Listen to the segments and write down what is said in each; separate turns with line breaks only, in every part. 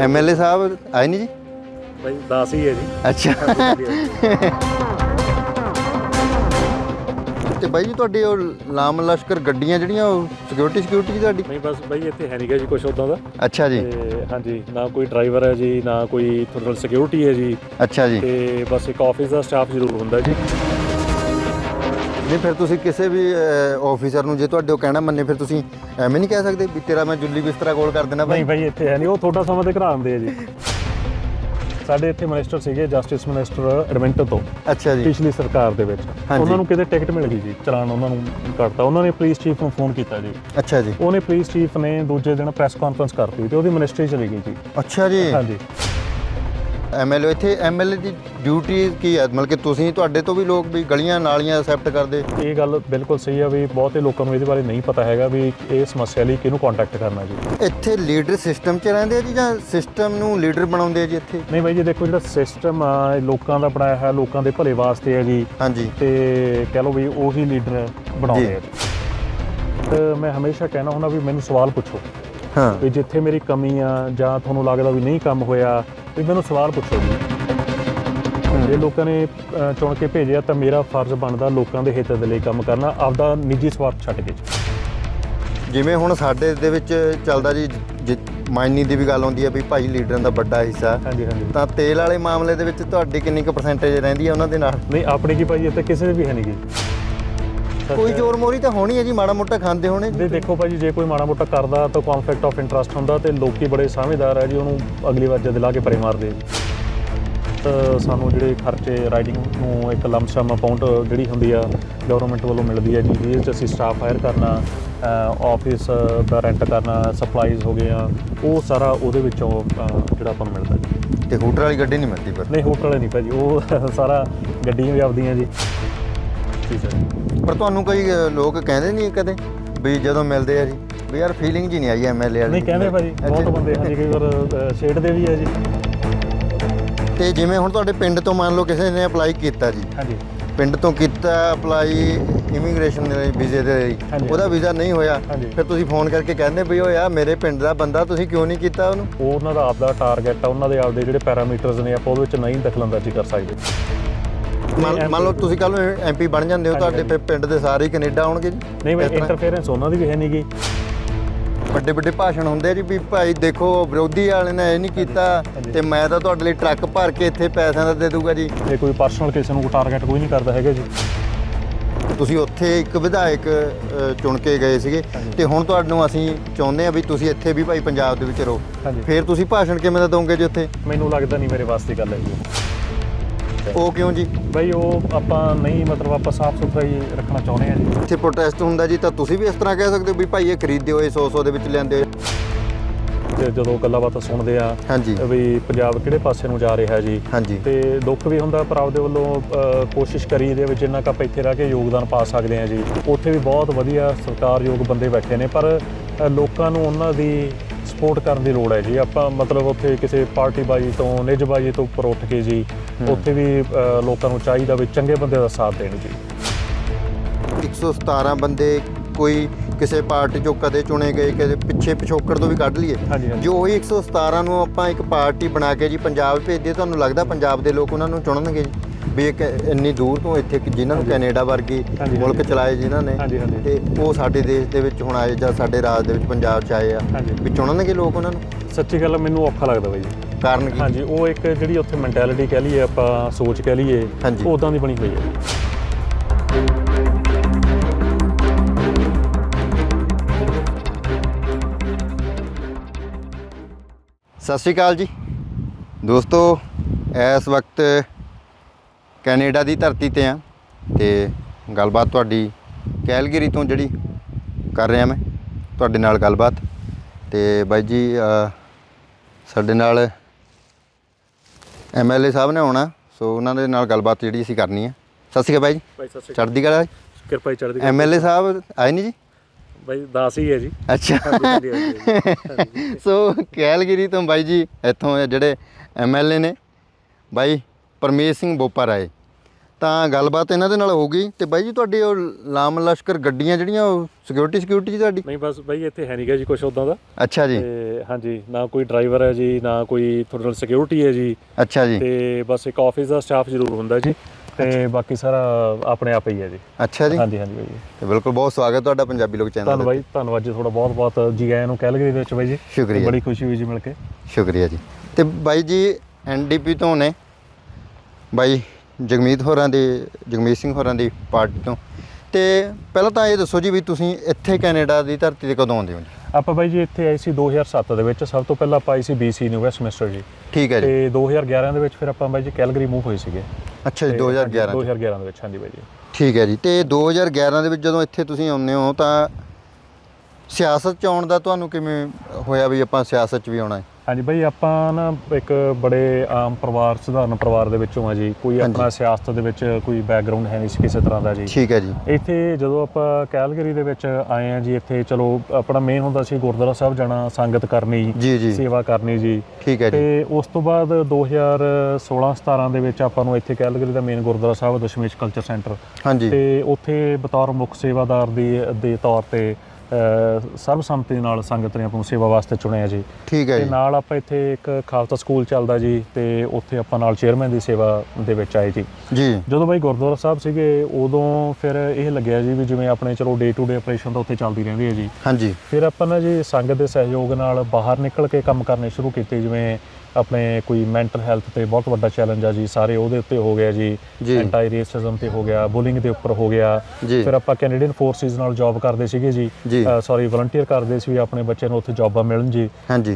MLA ਸਾਹਿਬ ਆਏ ਨਹੀਂ ਜੀ?
ਬਾਈ 10 ਹੀ ਹੈ ਜੀ।
ਅੱਛਾ। ਤੇ ਬਾਈ ਜੀ ਤੁਹਾਡੇ ਉਹ ਲਾਮ ਲਸ਼ਕਰ ਗੱਡੀਆਂ ਜਿਹੜੀਆਂ ਉਹ ਸਿਕਿਉਰਿਟੀ ਸਿਕਿਉਰਿਟੀ ਤੁਹਾਡੀ?
ਨਹੀਂ ਬਸ ਬਾਈ ਇੱਥੇ ਹੈ ਨਹੀਂਗਾ ਜੀ ਕੁਝ ਉਦਾਂ ਦਾ।
ਅੱਛਾ ਜੀ।
ਤੇ ਹਾਂਜੀ ਨਾ ਕੋਈ ਡਰਾਈਵਰ ਹੈ ਜੀ ਨਾ ਕੋਈ ਤੁਹਾਡੇ ਸਿਕਿਉਰਿਟੀ ਹੈ ਜੀ।
ਅੱਛਾ ਜੀ।
ਤੇ ਬਸ ਇੱਕ ਆਫਿਸ ਦਾ ਸਟਾਫ ਜ਼ਰੂਰ ਹੁੰਦਾ ਜੀ।
ਨਹੀਂ ਫਿਰ ਤੁਸੀਂ ਕਿਸੇ ਵੀ ਆਫੀਸਰ ਨੂੰ ਜੇ ਤੁਹਾਡੇ ਉਹ ਕਹਿਣਾ ਮੰਨੇ ਫਿਰ ਤੁਸੀਂ ਐਵੇਂ ਨਹੀਂ ਕਹਿ ਸਕਦੇ ਵੀ ਤੇਰਾ ਮੈਂ ਜੁੱਲੀ ਬਿਸਤਰਾ ਕੋਲ ਕਰ ਦੇਣਾ
ਨਹੀਂ
ਭਾਈ
ਇੱਥੇ ਹੈ ਨਹੀਂ। ਉਹ ਤੁਹਾਡਾ ਸਮਾਂ ਤੇ ਘਰਾਂ ਆਉਂਦੇ ਆ ਜੀ। ਸਾਡੇ ਇੱਥੇ ਮਿਨਿਸਟਰ ਸੀਗੇ ਜਸਟਿਸ ਮਿਨਿਸਟਰ ਐਡਮਿੰਟਨ ਤੋਂ।
ਅੱਛਾ ਜੀ।
ਪਿਛਲੀ ਸਰਕਾਰ ਦੇ ਵਿੱਚ। ਉਹਨਾਂ ਨੂੰ ਕਿਤੇ ਟਿਕਟ ਮਿਲ ਗਈ ਜੀ ਚਲਾਨ ਉਹਨਾਂ ਨੂੰ ਕੱਟਤਾ। ਉਹਨਾਂ ਨੇ ਪੁਲਿਸ ਚੀਫ ਨੂੰ ਫੋਨ ਕੀਤਾ ਜੀ।
ਅੱਛਾ ਜੀ।
ਉਹਨੇ ਪੁਲਿਸ ਚੀਫ ਨੇ ਦੂਜੇ ਦਿਨ ਪ੍ਰੈਸ ਕਾਨਫਰੰਸ ਕਰਤੀ ਤੇ ਉਹਦੀ ਮਿਨਿਸਟਰੀ ਚਲੀ ਗਈ ਜੀ।
ਅੱਛਾ ਜੀ।
ਹਾਂਜੀ।
ਐਮਐਲਏ ਇੱਥੇ ਐਮਐਲਏ ਦੀ ਡਿਊਟੀ ਕੀ ਹੈ? ਮਤਲਬ ਕਿ ਤੁਸੀਂ ਤੁਹਾਡੇ ਤੋਂ ਵੀ ਲੋਕ ਵੀ ਗਲੀਆਂ ਨਾਲੀਆਂ ਐਕਸੈਪਟ ਕਰਦੇ?
ਇਹ ਗੱਲ ਬਿਲਕੁਲ ਸਹੀ ਆ ਵੀ ਬਹੁਤੇ ਲੋਕਾਂ ਨੂੰ ਇਹਦੇ ਬਾਰੇ ਨਹੀਂ ਪਤਾ ਹੈਗਾ ਵੀ ਇਹ ਸਮੱਸਿਆ ਲਈ ਕਿਹਨੂੰ ਕੰਟੈਕਟ ਕਰਨਾ ਜੀ।
ਇੱਥੇ ਲੀਡਰ ਸਿਸਟਮ 'ਚ ਰਹਿੰਦੇ ਆ ਜੀ ਜਾਂ ਸਿਸਟਮ ਨੂੰ ਲੀਡਰ ਬਣਾਉਂਦੇ ਆ ਜੀ ਇੱਥੇ?
ਨਹੀਂ ਬਾਈ ਜੀ ਦੇਖੋ ਜਿਹੜਾ ਸਿਸਟਮ ਆ ਇਹ ਲੋਕਾਂ ਦਾ ਬਣਾਇਆ ਹੈ ਲੋਕਾਂ ਦੇ ਭਲੇ ਵਾਸਤੇ ਹੈ ਜੀ।
ਹਾਂਜੀ।
ਤੇ ਕਹਿ ਲਓ ਵੀ ਉਹੀ ਲੀਡਰ ਬਣਾਉਂਦੇ ਆ ਤੇ ਮੈਂ ਹਮੇਸ਼ਾ ਕਹਿਣਾ ਹੁੰਦਾ ਵੀ ਮੈਨੂੰ ਸਵਾਲ ਪੁੱਛੋ।
ਹਾਂ।
ਵੀ ਜਿੱਥੇ ਮੇਰੀ ਕਮੀ ਆ ਜਾਂ ਤੁਹਾਨੂੰ ਲੱਗਦਾ ਵੀ ਨਹੀਂ ਕੰਮ ਹੋਇਆ ਵੀ ਮੈਨੂੰ ਸਵਾਲ ਪੁੱਛੋ ਜੀ। ਜੇ ਲੋਕਾਂ ਨੇ ਚੁਣ ਕੇ ਭੇਜਿਆ ਤਾਂ ਮੇਰਾ ਫਰਜ਼ ਬਣਦਾ ਲੋਕਾਂ ਦੇ ਹਿੱਤ ਦੇ ਲਈ ਕੰਮ ਕਰਨਾ ਆਪਦਾ ਨਿੱਜੀ ਸਵਾਰਥ ਛੱਡ ਕੇ।
ਜਿਵੇਂ ਹੁਣ ਸਾਡੇ ਦੇ ਵਿੱਚ ਚੱਲਦਾ ਜੀ ਜਿ- ਮਾਇਨੀ ਦੀ ਵੀ ਗੱਲ ਆਉਂਦੀ ਹੈ ਵੀ ਭਾਈ ਲੀਡਰਾਂ ਦਾ ਵੱਡਾ ਹਿੱਸਾ।
ਹਾਂਜੀ ਹਾਂਜੀ।
ਤਾਂ ਤੇਲ ਵਾਲੇ ਮਾਮਲੇ ਦੇ ਵਿੱਚ ਤੁਹਾਡੀ ਕਿੰਨੀ ਕੁ ਪਰਸੈਂਟੇਜ ਰਹਿੰਦੀ ਹੈ ਉਹਨਾਂ ਦੇ ਨਾਲ?
ਨਹੀਂ ਆਪਣੀ ਕੀ ਭਾਈ ਇੱਥੇ ਕਿਸੇ ਦੇ ਵੀ ਹੈ ਨਹੀਂ ਗੀ
ਕੋਈ ਜ਼ੋਰ ਮੋਰੀ ਤਾਂ ਹੋਣੀ ਹੈ ਜੀ ਮਾੜਾ ਮੋਟਾ ਖਾਂਦੇ ਹੋਣੇ।
ਦੇ ਦੇਖੋ ਭਾਜੀ ਜੇ ਕੋਈ ਮਾੜਾ ਮੋਟਾ ਕਰਦਾ ਤਾਂ ਕਨਫਲਿਕਟ ਆਫ ਇੰਟਰਸਟ ਹੁੰਦਾ ਤੇ ਲੋਕੀ ਬੜੇ ਸਮਝਦਾਰ ਹੈ ਜੀ ਉਹਨੂੰ ਅਗਲੀ ਵਾਰ ਜਦ ਲਾ ਕੇ ਪਰੇ ਮਾਰਦੇ ਆ ਜੀ। ਤਾਂ ਸਾਨੂੰ ਜਿਹੜੇ ਖਰਚੇ ਰਾਈਡਿੰਗ ਨੂੰ ਇੱਕ ਲੰਮਸਮ ਅਮਾਉਂਟ ਜਿਹੜੀ ਹੁੰਦੀ ਆ ਗਵਰਨਮੈਂਟ ਵੱਲੋਂ ਮਿਲਦੀ ਹੈ ਜੀ ਜਿਹਦੇ 'ਚ ਅਸੀਂ ਸਟਾਫ ਹਾਇਰ ਕਰਨਾ ਆਫਿਸ ਦਾ ਰੈਂਟ ਕਰਨਾ ਸਪਲਾਈਜ਼ ਹੋ ਗਏ ਆ ਉਹ ਸਾਰਾ ਉਹਦੇ ਵਿੱਚੋਂ ਜਿਹੜਾ ਆਪਾਂ ਨੂੰ ਮਿਲਦਾ ਜੀ।
ਤੇ ਹੂਟਰ ਵਾਲੀ ਗੱਡੀ ਨਹੀਂ ਮਿਲਦੀ ਪਰ
ਨਹੀਂ ਹੋਟਲ ਵਾਲੇ ਨਹੀਂ ਭਾਜੀ ਉਹ ਸਾਰਾ ਗੱਡੀਆਂ ਵੀ ਆਪਦੀਆਂ ਜੀ। ਠੀਕ ਹੈ ਜੀ।
ਪਰ ਤੁਹਾਨੂੰ ਕਈ ਅ, ਲੋਕ ਕਹਿੰਦੇ ਨਹੀਂ ਕਦੇ ਵੀ ਜਦੋਂ ਮਿਲਦੇ ਆ ਜੀ? ਵੀ ਯਾਰ ਫੀਲਿੰਗ ਜੀ ਨਹੀਂ ਆਈ ਐਮਐਲਏ ਵਾਲੀ।
ਨਹੀਂ ਕਹਿੰਦੇ ਭਾਜੀ ਬਹੁਤ
ਅੱਛਾ।
ਬੰਦੇ ਹਾਂਜੀ ਕਈ ਵਾਰ ਛੇੜਦੇ ਵੀ ਆ ਜੀ।
ਤੇ ਜਿਵੇਂ ਹੁਣ ਤੁਹਾਡੇ ਪਿੰਡ ਤੋਂ ਮੰਨ ਲਓ ਕਿਸੇ ਨੇ ਅਪਲਾਈ ਕੀਤਾ ਜੀ।
ਹਾਂਜੀ।
ਪਿੰਡ ਤੋਂ ਕੀਤਾ ਅਪਲਾਈ ਇਮੀਗ੍ਰੇਸ਼ਨ ਦੇ ਲਈ ਵੀਜ਼ੇ ਦੇ ਲਈ।
ਹਾਂਜੀ।
ਉਹਦਾ ਵੀਜ਼ਾ ਨਹੀਂ ਹੋਇਆ।
ਹਾਂਜੀ।
ਫਿਰ ਤੁਸੀਂ ਫੋਨ ਕਰਕੇ ਕਹਿੰਦੇ ਵੀ ਉਹ ਯਾਰ ਮੇਰੇ ਪਿੰਡ ਦਾ ਬੰਦਾ ਤੁਸੀਂ ਕਿਉਂ ਨਹੀਂ ਕੀਤਾ ਉਹਨੂੰ?
ਉਹ ਉਹਨਾਂ ਦਾ ਆਪਦਾ ਟਾਰਗੇਟ ਆ ਉਹਨਾਂ ਦੇ ਆਪਦੇ ਜਿਹੜੇ ਪੈਰਾਮੀਟਰਸ ਨੇ ਆਪਾਂ ਉਹਦੇ ਵਿੱਚ ਨਹੀਂ ਦਖਲਅੰਦਾਜ਼ੀ ਕਰ ਸਕਦੇ।
ਮੰਨ ਮੰਨ ਲਓ ਤੁਸੀਂ ਕੱਲ ਨੂੰ ਐਮਪੀ ਬਣ ਜਾਂਦੇ ਹੋ ਤੁਹਾਡੇ ਫਿਰ ਪਿੰਡ ਦੇ ਸਾਰੇ ਹੀ ਕੈਨੇਡਾ ਆਉਣਗੇ ਜੀ
ਨਹੀਂ ਮੈਂ
ਇਸ ਤਰ੍ਹਾਂ।
ਇੰਟਰਫੇਰੈਂਸ ਉਹਨਾਂ ਦੀ ਵੀ ਹੈ ਨਹੀਂਗੀ
ਵੱਡੇ ਵੱਡੇ ਭਾਸ਼ਣ ਹੁੰਦੇ ਆ ਜੀ ਵੀ ਭਾਈ ਦੇਖੋ ਵਿਰੋਧੀ ਵਾਲੇ ਨੇ ਇਹ ਨਹੀਂ ਕੀਤਾ। ਤੇ ਮੈਂ ਤਾਂ ਤੁਹਾਡੇ ਲਈ ਟਰੱਕ ਭਰ ਕੇ ਇੱਥੇ ਪੈਸਿਆਂ ਦਾ ਦੇ ਦੂੰਗਾ ਜੀ।
ਇਹ ਕੋਈ ਪਰਸਨਲ ਕਿਸੇ ਨੂੰ ਟਾਰਗੇਟ ਕੋਈ ਨਹੀਂ ਕਰਦਾ ਹੈਗਾ ਜੀ।
ਤੁਸੀਂ ਉੱਥੇ ਇੱਕ ਵਿਧਾਇਕ ਅ, ਚੁਣ ਕੇ ਗਏ ਸੀਗੇ। ਤੇ ਹੁਣ ਤੁਹਾਨੂੰ ਅਸੀਂ ਚਾਹੁੰਦੇ ਆ ਵੀ ਤੁਸੀਂ ਇੱਥੇ ਵੀ ਭਾਈ ਪੰਜਾਬ ਦੇ ਵਿੱਚ ਰਹੋ।
ਹਾਂਜੀ।
ਫਿਰ ਤੁਸੀਂ ਭਾਸ਼ਣ ਕਿਵੇਂ ਦਾ ਦੋਗੇ ਜੀ ਉੱਥੇ?
ਮੈਨੂੰ ਲੱਗਦਾ ਨਹੀਂ ਮੇਰੇ ਵਾਸਤੇ ਗੱਲ ਹੈ ਜੀ
ਉਹ ਕਿਉਂ ਜੀ?
ਬਈ ਉਹ ਆਪਾਂ ਨਹੀਂ ਮਤਲਬ ਆਪਾਂ ਸਾਫ਼ ਸੁਥਰਾ ਹੀ ਰੱਖਣਾ ਚਾਹੁੰਦੇ ਆ ਜੀ।
ਇੱਥੇ ਪ੍ਰੋਟੈਸਟ ਹੁੰਦਾ ਜੀ ਤਾਂ ਤੁਸੀਂ ਵੀ ਇਸ ਤਰ੍ਹਾਂ ਕਹਿ ਸਕਦੇ ਹੋ ਵੀ ਭਾਈ ਇਹ ਖਰੀਦਦੇ ਹੋਏ 100 100 ਦੇ ਵਿੱਚ ਲੈਂਦੇ ਹੋ
ਤੇ ਜਦੋਂ ਗੱਲਾਂ ਬਾਤਾਂ ਸੁਣਦੇ ਆ
ਹਾਂਜੀ।
ਵੀ ਪੰਜਾਬ ਕਿਹੜੇ ਪਾਸੇ ਨੂੰ ਜਾ ਰਿਹਾ ਜੀ?
ਹਾਂਜੀ।
ਤੇ ਦੁੱਖ ਵੀ ਹੁੰਦਾ ਪਰ ਆਪਦੇ ਵੱਲੋਂ ਅ, ਕੋਸ਼ਿਸ਼ ਕਰੀ ਦੇ ਵਿੱਚ ਜਿੰਨਾ ਕੁ ਆਪਾਂ ਇੱਥੇ ਰਹਿ ਕੇ ਯੋਗਦਾਨ ਪਾ ਸਕਦੇ ਹਾਂ ਜੀ। ਉੱਥੇ ਵੀ ਬਹੁਤ ਵਧੀਆ ਸਤਿਕਾਰਯੋਗ ਬੰਦੇ ਬੈਠੇ ਨੇ ਪਰ ਅ, ਲੋਕਾਂ ਨੂੰ ਉਹਨਾਂ ਦੀ ਸਪੋਰਟ ਕਰਨ ਦੀ ਲੋੜ ਹੈ ਜੀ। ਆਪਾਂ ਮਤਲਬ ਉੱਥੇ ਕਿਸੇ ਪਾਰਟੀ ਬਾਜੀ ਤੋਂ ਨਿੱਜਬਾਜੀ ਤੋਂ ਉੱਪਰ ਉੱਠ ਕੇ ਜੀ ਉੱਥੇ ਵੀ ਅ, ਲੋਕਾਂ ਨੂੰ ਚਾਹੀਦਾ ਵੀ ਚੰਗੇ ਬੰਦੇ ਦਾ ਸਾਥ ਦੇਣ ਜੀ।
117 ਬੰਦੇ ਕੋਈ ਕਿਸੇ ਪਾਰਟੀ ਚੋਂ ਕਦੇ ਚੁਣੇ ਗਏ ਕਦੇ ਪਿੱਛੇ ਪਿਛੋਕੜ ਤੋਂ ਵੀ ਕੱਢ ਲਈਏ।
ਹਾਂਜੀ ਹਾਂਜੀ।
ਜੋ ਉਹੀ 117 ਨੂੰ ਆਪਾਂ ਇੱਕ ਪਾਰਟੀ ਬਣਾ ਕੇ ਜੀ ਪੰਜਾਬ ਭੇਜਦੇ ਤੁਹਾਨੂੰ ਲੱਗਦਾ ਪੰਜਾਬ ਦੇ ਲੋਕ ਉਹਨਾਂ ਨੂੰ ਚੁਣਨਗੇ ਜੀ? ਵੀ ਇੱਕ ਇੰਨੀ ਦੂਰ ਤੋਂ ਇੱਥੇ ਕਿ ਜਿਨ੍ਹਾਂ ਨੂੰ ਕੈਨੇਡਾ ਵਰਗੀ ਮੁਲਕ। ਚਲਾਏ ਜਿਨ੍ਹਾਂ ਨੇ। ਤੇ ਉਹ ਸਾਡੇ ਦੇਸ਼ ਦੇ ਵਿੱਚ ਹੁਣ ਆਏ ਜਾਂ ਸਾਡੇ ਰਾਜ ਦੇ ਵਿੱਚ ਪੰਜਾਬ ਚ ਆਏ ਆ। ਵੀ ਚੁਣਨਗੇ ਲੋਕ ਉਹਨਾਂ ਨੂੰ
ਸੱਚੀ ਗੱਲ ਮੈਨੂੰ ਔਖਾ ਲੱਗਦਾ ਬਾਈ ਜੀ
ਕਾਰਨ ਕੀ
ਹਾਂਜੀ ਉਹ ਇੱਕ ਜਿਹੜੀ ਉੱਥੇ ਮੈਂਟੈਲਿਟੀ ਕਹਿ ਲਈਏ ਆਪਾਂ ਸੋਚ ਕਹਿ ਲਈਏ। ਉਹ ਉਦਾਂ ਦੀ ਬਣੀ ਹੋਈ ਹੈ
ਸਤਿ ਸ਼੍ਰੀ ਅਕਾਲ ਜੀ ਦੋਸਤੋ ਇਸ ਵਕਤ ਕੈਨੇਡਾ ਦੀ ਧਰਤੀ ਤੇ ਆ ਤੇ ਗੱਲਬਾਤ ਤੁਹਾਡੀ ਕੈਲਗਰੀ ਤੋਂ ਜਿਹੜੀ ਕਰ ਰਿਹਾ ਮੈਂ ਤੁਹਾਡੇ ਨਾਲ ਗੱਲਬਾਤ। ਤੇ ਬਾਈ ਜੀ ਅ, ਸਾਡੇ ਨਾਲ ਐਮਐਲਏ ਸਾਹਿਬ ਨੇ ਆਉਣਾ ਸੋ ਉਹਨਾਂ ਦੇ ਨਾਲ ਗੱਲਬਾਤ ਜਿਹੜੀ ਅਸੀਂ ਕਰਨੀ ਹੈ ਸਤਿ ਸ਼੍ਰੀ ਅਕਾਲ ਬਾਈ ਜੀ।
ਸਤਿ ਸ਼੍ਰੀ
ਚੜ੍ਹਦੀ ਕਲਾ
ਕਿਰਪਾ ਹੀ ਚੜ੍ਹਦੀ
ਐਮਐਲਏ ਸਾਹਿਬ ਆਏ ਨਹੀਂ ਜੀ?
ਬਾਈ ਦਾਸ ਹੀ ਹੈ ਜੀ।
ਅੱਛਾ।
ਹਾਂਜੀ, ਹਾਂਜੀ, ਹਾਂਜੀ।
ਸੋ ਕੈਲਗਰੀ ਤੋਂ ਬਾਈ ਜੀ ਇੱਥੋਂ ਜਿਹੜੇ ਐਮਐਲਏ ਨੇ ਬਾਈ ਪਰਮੇਸ਼ ਸਿੰਘ ਬੋਪਾ ਰਾਏ। ਤਾਂ ਗੱਲਬਾਤ ਇਹਨਾਂ ਦੇ ਨਾਲ ਹੋਊਗੀ ਤੇ ਬਾਈ ਜੀ ਤੁਹਾਡੇ ਉਹ ਲਾਮ ਲਸ਼ਕਰ ਗੱਡੀਆਂ ਜਿਹੜੀਆਂ ਉਹ ਸਿਕਿਉਰਿਟੀ ਸਿਕਿਉਰਿਟੀ ਤੁਹਾਡੀ?
ਨਹੀਂ ਬਸ ਬਾਈ ਇੱਥੇ ਹੈ ਨਹੀਂਗਾ ਜੀ ਕੁਝ ਉਦਾਂ ਦਾ।
ਅੱਛਾ ਜੀ।
ਤੇ ਹਾਂਜੀ ਨਾ ਕੋਈ ਡਰਾਈਵਰ ਹੈ ਜੀ ਨਾ ਕੋਈ ਤੁਹਾਡੇ ਨਾਲ ਸਿਕਿਉਰਿਟੀ ਹੈ ਜੀ।
ਅੱਛਾ ਜੀ।
ਤੇ ਬਸ ਇੱਕ ਆਫਿਸ ਦਾ ਸਟਾਫ ਜ਼ਰੂਰ ਹੁੰਦਾ ਜੀ। ਤੇ ਬਾਕੀ ਸਾਰਾ ਆਪਣੇ ਆਪ ਹੀ ਹੈ ਜੀ।
ਅੱਛਾ ਜੀ।
ਹਾਂਜੀ ਹਾਂਜੀ ਬਾਈ ਜੀ।
ਤੇ ਬਿਲਕੁਲ ਬਹੁਤ ਸਵਾਗਤ ਤੁਹਾਡਾ ਪੰਜਾਬੀ ਲੋਕ ਚੈਨਲ
ਧੰਨਵਾਦ ਬਾਈ ਧੰਨਵਾਦ ਜੀ ਤੁਹਾਡਾ ਬਹੁਤ ਬਹੁਤ ਜੀ ਆਇਆਂ ਨੂੰ ਕੈਲਗਰੀ ਦੇ ਵਿੱਚ ਬਾਈ ਜੀ।
ਸ਼ੁਕਰੀਆ।
ਬੜੀ ਖੁਸ਼ੀ ਹੋਈ ਜੀ ਮਿਲ ਕੇ।
ਸ਼ੁਕਰੀਆ ਜੀ। ਤੇ ਬਾਈ ਜੀ ਐਨਡੀਪੀ ਤੋਂ ਨੇ। ਬਾਈ ਜਗਮੀਤ ਹੋਰਾਂ ਦੇ ਜਗਮੀਤ ਸਿੰਘ ਹੋਰਾਂ ਦੀ ਪਾਰਟੀ ਤੋਂ। ਤੇ ਪਹਿਲਾਂ ਤਾਂ ਇਹ ਦੱਸੋ ਜੀ ਵੀ ਤੁਸੀਂ ਇੱਥੇ ਕੈਨੇਡਾ ਦੀ ਧਰਤੀ ਤੇ ਕਦੋਂ ਆਉਂਦੇ ਹੋ ਜੀ?
ਆਪਾਂ ਬਾਈ ਜੀ ਇੱਥੇ ਆਏ ਸੀ 2007 ਦੇ ਵਿੱਚ। ਸਭ ਤੋਂ ਪਹਿਲਾਂ ਆਪਾਂ ਆਏ ਸੀ BC ਨਿਊ ਵੈਸਟਮਿੰਸਟਰ ਜੀ।
ਠੀਕ ਹੈ ਜੀ।
ਤੇ 2011 ਦੇ ਵਿੱਚ ਫਿਰ ਆਪਾਂ ਬਾਈ ਜੀ ਕੈਲਗਰੀ ਮੂਵ ਹੋਏ ਸੀਗੇ।
ਅੱਛਾ ਜੀ
ਤੇ
2011 ਚ।
2011 ਦੇ ਵਿੱਚ ਹਾਂਜੀ ਬਾਈ ਜੀ।
ਠੀਕ ਹੈ ਜੀ। ਤੇ 2011 ਦੇ ਵਿੱਚ ਜਦੋਂ ਇੱਥੇ ਤੁਸੀਂ ਆਉਂਦੇ ਹੋ ਤਾਂ ਸਿਆਸਤ ਚ ਆਉਣ ਦਾ ਤੁਹਾਨੂੰ ਕਿਵੇਂ ਹੋਇਆ ਵੀ ਆਪਾਂ ਸਿਆਸਤ ਚ ਵੀ ਆਉਣਾ ਹੈ?
ਹਾਂਜੀ ਬਾਈ ਆਪਾਂ ਨਾ ਇੱਕ ਬੜੇ ਆਮ ਪਰਿਵਾਰ ਸਧਾਰਨ ਪਰਿਵਾਰ ਦੇ ਵਿੱਚੋਂ ਆ ਜੀ। ਕੋਈ। ਆਪਣਾ ਸਿਆਸਤ ਦੇ ਵਿੱਚ ਕੋਈ ਬੈਕਗ੍ਰਾਉਂਡ ਹੈ ਨਹੀਂ ਸੀ ਕਿਸੇ ਤਰ੍ਹਾਂ ਦਾ ਜੀ।
ਠੀਕ ਹੈ ਜੀ।
ਇੱਥੇ ਜਦੋਂ ਆਪਾਂ ਕੈਲਗਰੀ ਦੇ ਵਿੱਚ ਆਏ ਆ ਜੀ ਇੱਥੇ ਚਲੋ ਆਪਣਾ ਮੇਨ ਹੁੰਦਾ ਸੀ ਗੁਰਦੁਆਰਾ ਸਾਹਿਬ ਜਾਣਾ ਸੰਗਤ ਕਰਨੀ ਸੇਵਾ ਕਰਨੀ ਜੀ।
ਠੀਕ ਹੈ ਜੀ।
ਤੇ ਉਸ ਤੋਂ ਬਾਅਦ 2016-17 ਦੇ ਵਿੱਚ ਆਪਾਂ ਨੂੰ ਇੱਥੇ ਕੈਲਗਰੀ ਦਾ main Gurdwara Sahib Dashmesh culture centre
ਹਾਂਜੀ।
ਤੇ ਉੱਥੇ ਬਤੌਰ ਮੁੱਖ ਸੇਵਾਦਾਰ ਦੀ ਦੇ ਤੌਰ ਤੇ ਸਰਬਸੰਮਤੀ ਨਾਲ ਸੰਗਤ ਨੇ ਆਪਾਂ ਨੂੰ ਸੇਵਾ ਵਾਸਤੇ ਚੁਣਿਆ ਜੀ।
ਠੀਕ ਹੈ
ਤੇ
ਜੀ।
ਨਾਲ ਆਪਾਂ ਇੱਥੇ ਇੱਕ ਖਾਲਸਾ ਸਕੂਲ ਚੱਲਦਾ ਜੀ ਤੇ ਉੱਥੇ ਆਪਾਂ ਨਾਲ ਚੇਅਰਮੈਨ ਦੀ ਸੇਵਾ ਦੇ ਵਿੱਚ ਆਏ ਜੀ।
ਜੀ।
ਜਦੋਂ ਬਾਈ ਗੁਰਦੁਆਰਾ ਸਾਹਿਬ ਸੀਗੇ ਉਦੋਂ ਫਿਰ ਇਹ ਲੱਗਿਆ ਜੀ ਵੀ ਜਿਵੇਂ ਆਪਣੇ ਚਲੋ ਡੇ ਟੂ ਡੇ ਆਪਰੇਸ਼ਨ ਤਾਂ ਉੱਥੇ ਚੱਲਦੀ ਰਹਿੰਦੀ ਹੈ ਜੀ।
ਹਾਂਜੀ।
ਫਿਰ ਆਪਾਂ ਨਾ ਜੀ ਸੰਗਤ ਦੇ ਸਹਿਯੋਗ ਨਾਲ ਬਾਹਰ ਨਿਕਲ ਕੇ ਕੰਮ ਕਰਨੇ ਸ਼ੁਰੂ ਕੀਤੇ ਜਿਵੇਂ ਆਪਣੇ ਕੋਈ ਮੈਂਟਲ ਹੈਲਥ ਤੇ ਬਹੁਤ ਵੱਡਾ ਚੈਲੰਜ ਆ ਜੀ ਸਾਰੇ ਉਹਦੇ ਉੱਤੇ ਹੋ ਗਿਆ ਜੀ। ਐਂਟੀ ਰੇਸਿਜ਼ਮ ਤੇ ਹੋ ਗਿਆ ਬੁਲਿੰਗ ਦੇ ਉੱਪਰ ਹੋ ਗਿਆ। ਫਿਰ ਆਪਾਂ ਕੈਨੇਡੀਅਨ ਫੋਰਸਿਸ ਨਾਲ ਜੌਬ ਕਰਦੇ ਸੀਗੇ ਜੀ। ਸੌਰੀ ਵਲੰਟੀਅਰ ਕਰਦੇ ਸੀ ਵੀ ਆਪਣੇ ਬੱਚਿਆਂ ਨੂੰ ਉੱਥੇ ਜੌਬਾਂ ਮਿਲਣ ਜੀ।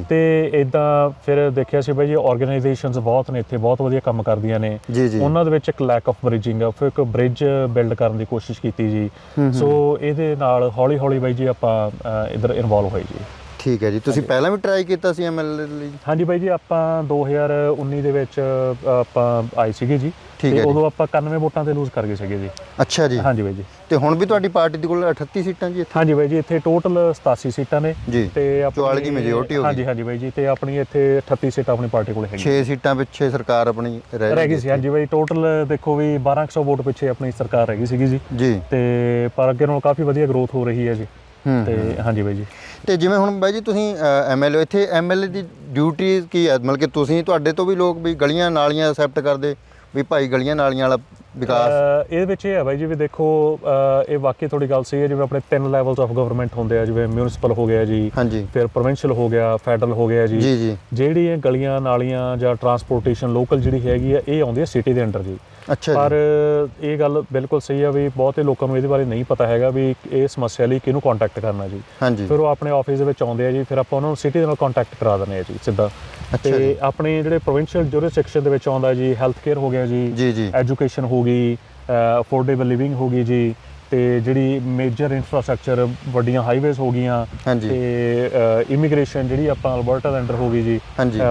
ਤੇ ਇਦਾਂ ਫਿਰ ਦੇਖਿਆ ਸੀ ਬਾਈ ਜੀ ਆਰਗੇਨਾਈਜੇਸ਼ਨਸ ਬਹੁਤ ਨੇ ਇੱਥੇ ਬਹੁਤ ਵਧੀਆ ਕੰਮ ਕਰਦੀਆਂ ਨੇ। ਉਹਨਾਂ ਦੇ ਵਿੱਚ ਇੱਕ ਲੈਕ ਆਫ ਬ੍ਰਿਜਿੰਗ ਆ ਫਿਰ ਇੱਕ ਬ੍ਰਿਜ ਬਿਲਡ ਕਰਨ ਦੀ ਕੋਸ਼ਿਸ਼ ਕੀਤੀ ਜੀ। ਸੋ ਇਹਦੇ ਨਾਲ ਹੌਲੀ ਹੌਲੀ ਬਾਈ ਜੀ ਆਪਾਂ ਇੱਧਰ ਇਨਵੋਲਵ ਹੋਏ ਜੀ।
ਠੀਕ ਹੈ ਜੀ। ਤੁਸੀਂ ਪਹਿਲਾਂ ਵੀ ਟਰਾਈ ਕੀਤਾ ਸੀ ਐਮਐਲਏ ਲਈ?
ਹਾਂਜੀ ਬਾਈ ਜੀ ਆਪਾਂ 2019 ਦੇ ਵਿੱਚ ਆਪਾਂ ਆਏ ਸੀਗੇ ਜੀ। ਤੇ। ਉਦੋਂ ਆਪਾਂ 91 ਵੋਟਾਂ ਤੇ ਲੂਜ਼ ਕਰ ਗਏ ਸੀਗੇ ਜੀ।
ਅੱਛਾ ਜੀ।
ਹਾਂਜੀ ਬਾਈ ਜੀ।
ਤੇ ਹੁਣ ਵੀ ਤੁਹਾਡੀ ਪਾਰਟੀ ਦੇ ਕੋਲ 38 ਸੀਟਾਂ ਜੀ ਇੱਥੇ?
ਹਾਂਜੀ ਬਾਈ ਜੀ ਇੱਥੇ ਟੋਟਲ 87 ਸੀਟਾਂ ਨੇ। ਤੇ ਆਪਣੀ-
44 ਦੀ majority ਹੋ ਗਈ।
ਹਾਂਜੀ ਹਾਂਜੀ ਬਾਈ ਜੀ ਤੇ ਆਪਣੀ ਇੱਥੇ 38 ਸੀਟਾਂ ਆਪਣੀ ਪਾਰਟੀ ਕੋਲ ਹੈਗੀ
6 ਸੀਟਾਂ ਪਿੱਛੇ ਸਰਕਾਰ ਆਪਣੀ ਰਹਿ
ਰਹਿ ਗਈ ਸੀ ਹਾਂਜੀ ਬਾਈ ਟੋਟਲ ਦੇਖੋ ਵੀ 1200 ਵੋਟ ਪਿੱਛੇ ਆਪਣੀ ਸਰਕਾਰ ਹੈਗੀ ਸੀਗੀ ਜੀ। ਤੇ ਪਰ ਅੱਗੇ ਨਾਲੋਂ ਕਾਫੀ ਵਧੀਆ ਗਰੋਥ ਹੋ ਰਹੀ ਹੈ ਜੀ। ਤੇ ਹਾਂਜੀ ਬਾਈ ਜੀ।
ਤੇ ਜਿਵੇਂ ਹੁਣ ਬਾਈ ਜੀ ਤੁਸੀਂ ਐਮਐਲਏ ਇੱਥੇ ਐਮਐਲਏ ਦੀ ਡਿਊਟੀ ਕੀ ਹੈ? ਮਤਲਬ ਕਿ ਤੁਸੀਂ, ਤੁਹਾਡੇ ਤੋਂ ਵੀ ਲੋਕ ਵੀ ਗਲੀਆਂ ਨਾਲੀਆਂ ਐਕਸੈਪਟ ਕਰਦੇ ਵੀ ਭਾਈ ਗਲੀਆਂ ਨਾਲੀਆਂ ਵਾਲਾ ਵਿਕਾਸ?
ਇਹਦੇ ਵਿੱਚ ਇਹ ਹੈ ਬਾਈ ਜੀ ਵੀ ਦੇਖੋ ਇਹ ਵਾਕਈ ਥੋੜੀ ਗੱਲ ਸਹੀ ਹੈ ਜਿਵੇਂ ਆਪਣੇ ਤਿੰਨ ਲੈਵਲਸ ਆਫ ਗਵਰਨਮੈਂਟ ਹੁੰਦੇ ਆ ਜਿਵੇਂ ਮਿਊਨਿਸਪਲ ਹੋ ਗਿਆ ਜੀ ਫਿਰ ਪ੍ਰੋਵਿੰਸ਼ੀਅਲ ਹੋ ਗਿਆ ਫੈਡਰਲ ਹੋ ਗਿਆ ਜੀ। ਜਿਹੜੀ ਇਹ ਗਲੀਆਂ ਨਾਲੀਆਂ ਜਾਂ ਟਰਾਂਸਪੋਰਟੇਸ਼ਨ ਲੋਕਲ ਜਿਹੜੀ ਹੈਗੀ ਆ ਇਹ ਆਉਂਦੀ ਹੈ ਸਿਟੀ ਦੇ ਅੰਡਰ ਜੀ।
ਅੱਛਾ
ਪਰ ਇਹ ਗੱਲ ਬਿਲਕੁਲ ਸਹੀ ਆ ਵੀ ਬਹੁਤੇ ਲੋਕਾਂ ਨੂੰ ਇਹਦੇ ਬਾਰੇ ਨਹੀਂ ਪਤਾ ਹੈਗਾ ਵੀ ਇਹ ਸਮੱਸਿਆ ਲਈ ਕਿਹਨੂੰ ਕੰਟੈਕਟ ਕਰਨਾ ਜੀ। ਫਿਰ ਉਹ ਆਪਣੇ ਆਫਿਸ ਦੇ ਵਿੱਚ ਆਉਂਦੇ ਆ ਜੀ ਫਿਰ ਆਪਾਂ ਉਹਨਾਂ ਨੂੰ ਸਿਟੀ ਦੇ ਨਾਲ ਕੰਟੈਕਟ ਕਰਾ ਦਿੰਦੇ ਆ ਜੀ ਸਿੱਧਾ। ਤੇ ਆਪਣੇ ਜਿਹੜੇ ਪ੍ਰੋਵਿੰਸ਼ੀਅਲ ਜੁਰਿਸਡਿਕਸ਼ਨ ਦੇ ਵਿੱਚ ਆਉਂਦਾ ਜੀ ਹੈਲਥ ਕੇਅਰ ਹੋ ਗਿਆ ਜੀ
ਜੀ ਜੀ।
ਐਜੂਕੇਸ਼ਨ ਹੋ ਗਈ ਅਫੋਰਡੇਬਲ ਲਿਵਿੰਗ ਹੋ ਗਈ ਜੀ ਤੇ ਜਿਹੜੀ ਮੇਜਰ ਇਨਫਰਾਸਟ੍ਰਕਚਰ ਵੱਡੀਆਂ ਹਾਈਵੇਜ਼ ਹੋ ਗਈਆਂ ਤੇ ਇਮੀਗ੍ਰੇਸ਼ਨ ਜਿਹੜੀ ਆਪਾਂ ਅਲਬਰਟਾ ਦੇ ਅੰਡਰ ਹੋ ਗਈ ਜੀ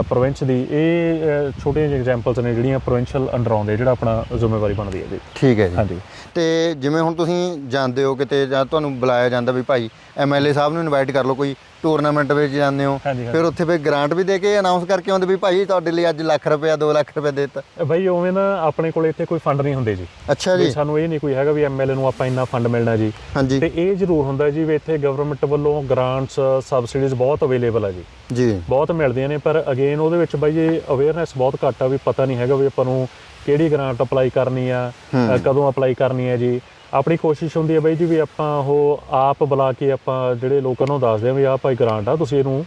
ਪ੍ਰੋਵਿੰਸ ਦੀ ਇਹ ਅ, ਛੋਟੀਆਂ ਜਿਹੀ ਐਗਜ਼ਾਮਪਲਸ ਨੇ ਜਿਹੜੀਆਂ ਪ੍ਰੋਵਿੰਸ਼ੀਅਲ ਅੰਡਰ ਆਉਂਦੇ ਜਿਹੜਾ ਆਪਣਾ ਜ਼ਿੰਮੇਵਾਰੀ ਬਣਦੀ ਹੈ ਜੀ।
ਠੀਕ ਹੈ ਜੀ।
ਹਾਂਜੀ।
ਤੇ ਜਿਵੇਂ ਹੁਣ ਤੁਸੀਂ ਜਾਂਦੇ ਹੋ ਕਿਤੇ ਜਾਂ ਤੁਹਾਨੂੰ ਬੁਲਾਇਆ ਜਾਂਦਾ ਵੀ ਭਾਈ ਐਮਐਲਏ ਸਾਹਿਬ ਨੂੰ ਇਨਵਾਈਟ ਕਰ ਲਓ ਕੋਈ ਟੂਰਨਾਮੈਂਟ ਵਿੱਚ ਜਾਂਦੇ ਹੋ।
ਹਾਂਜੀ, ਹਾਂਜੀ।
ਫਿਰ ਉੱਥੇ ਫਿਰ ਗ੍ਰਾਂਟ ਵੀ ਦੇ ਕੇ ਅਨਾਉਂਸ ਕਰਕੇ ਆਉਂਦੇ ਵੀ ਭਾਈ ਤੁਹਾਡੇ ਲਈ ਅੱਜ ਲੱਖ ਰੁਪਇਆ 2 ਲੱਖ ਰੁਪਇਆ ਦਿੱਤਾ।
ਬਈ ਉਵੇਂ ਨਾ ਆਪਣੇ ਕੋਲ ਇੱਥੇ ਕੋਈ ਫੰਡ ਨਹੀਂ ਹੁੰਦੇ ਜੀ।
ਅੱਛਾ
ਵੀ
ਜੀ।
ਸਾਨੂੰ ਇਹ ਨਹੀਂ ਕੋਈ ਹੈਗਾ ਵੀ ਐਮਐਲਏ ਨੂੰ ਆਪਾਂ ਇੰਨਾ ਫੰਡ ਮਿਲਣਾ ਜੀ।
ਹਾਂਜੀ।
ਤੇ ਇਹ ਜ਼ਰੂਰ ਹੁੰਦਾ ਜੀ ਵੀ ਇੱਥੇ ਗਵਰਨਮੈਂਟ ਵੱਲੋਂ ਗ੍ਰਾਂਟਸ ਸਬਸਿਡੀਜ਼ ਬਹੁਤ ਅਵੇਲੇਬਲ ਆ ਜੀ।
ਜੀ।
ਬਹੁਤ ਮਿਲਦੀਆਂ ਨੇ ਪਰ ਅਗੇਨ ਉਹਦੇ ਵਿੱਚ ਬਾਈ ਇਹ ਅਵੇਅਰਨੈਸ ਬਹੁਤ ਘੱਟ ਆ ਵੀ ਪਤਾ ਨਹੀਂ ਹੈਗਾ ਵੀ ਆਪਾਂ ਨੂੰ ਕਿਹੜੀ ਗ੍ਰਾਂਟ ਅਪਲਾਈ ਕਰਨੀ ਆ ਅ, ਕਦੋਂ ਅਪਲਾਈ ਕਰਨੀ ਹੈ ਜੀ। ਆਪਣੀ ਕੋਸ਼ਿਸ਼ ਹੁੰਦੀ ਹੈ ਬਾਈ ਜੀ ਵੀ ਆਪਾਂ ਉਹ ਆਪ ਬੁਲਾ ਕੇ ਆਪਾਂ ਜਿਹੜੇ ਲੋਕਾਂ ਨੂੰ ਦੱਸਦੇ ਆ ਵੀ ਆਹ ਭਾਈ ਗ੍ਰਾਂਟ ਆ, ਤੁਸੀਂ ਇਹਨੂੰ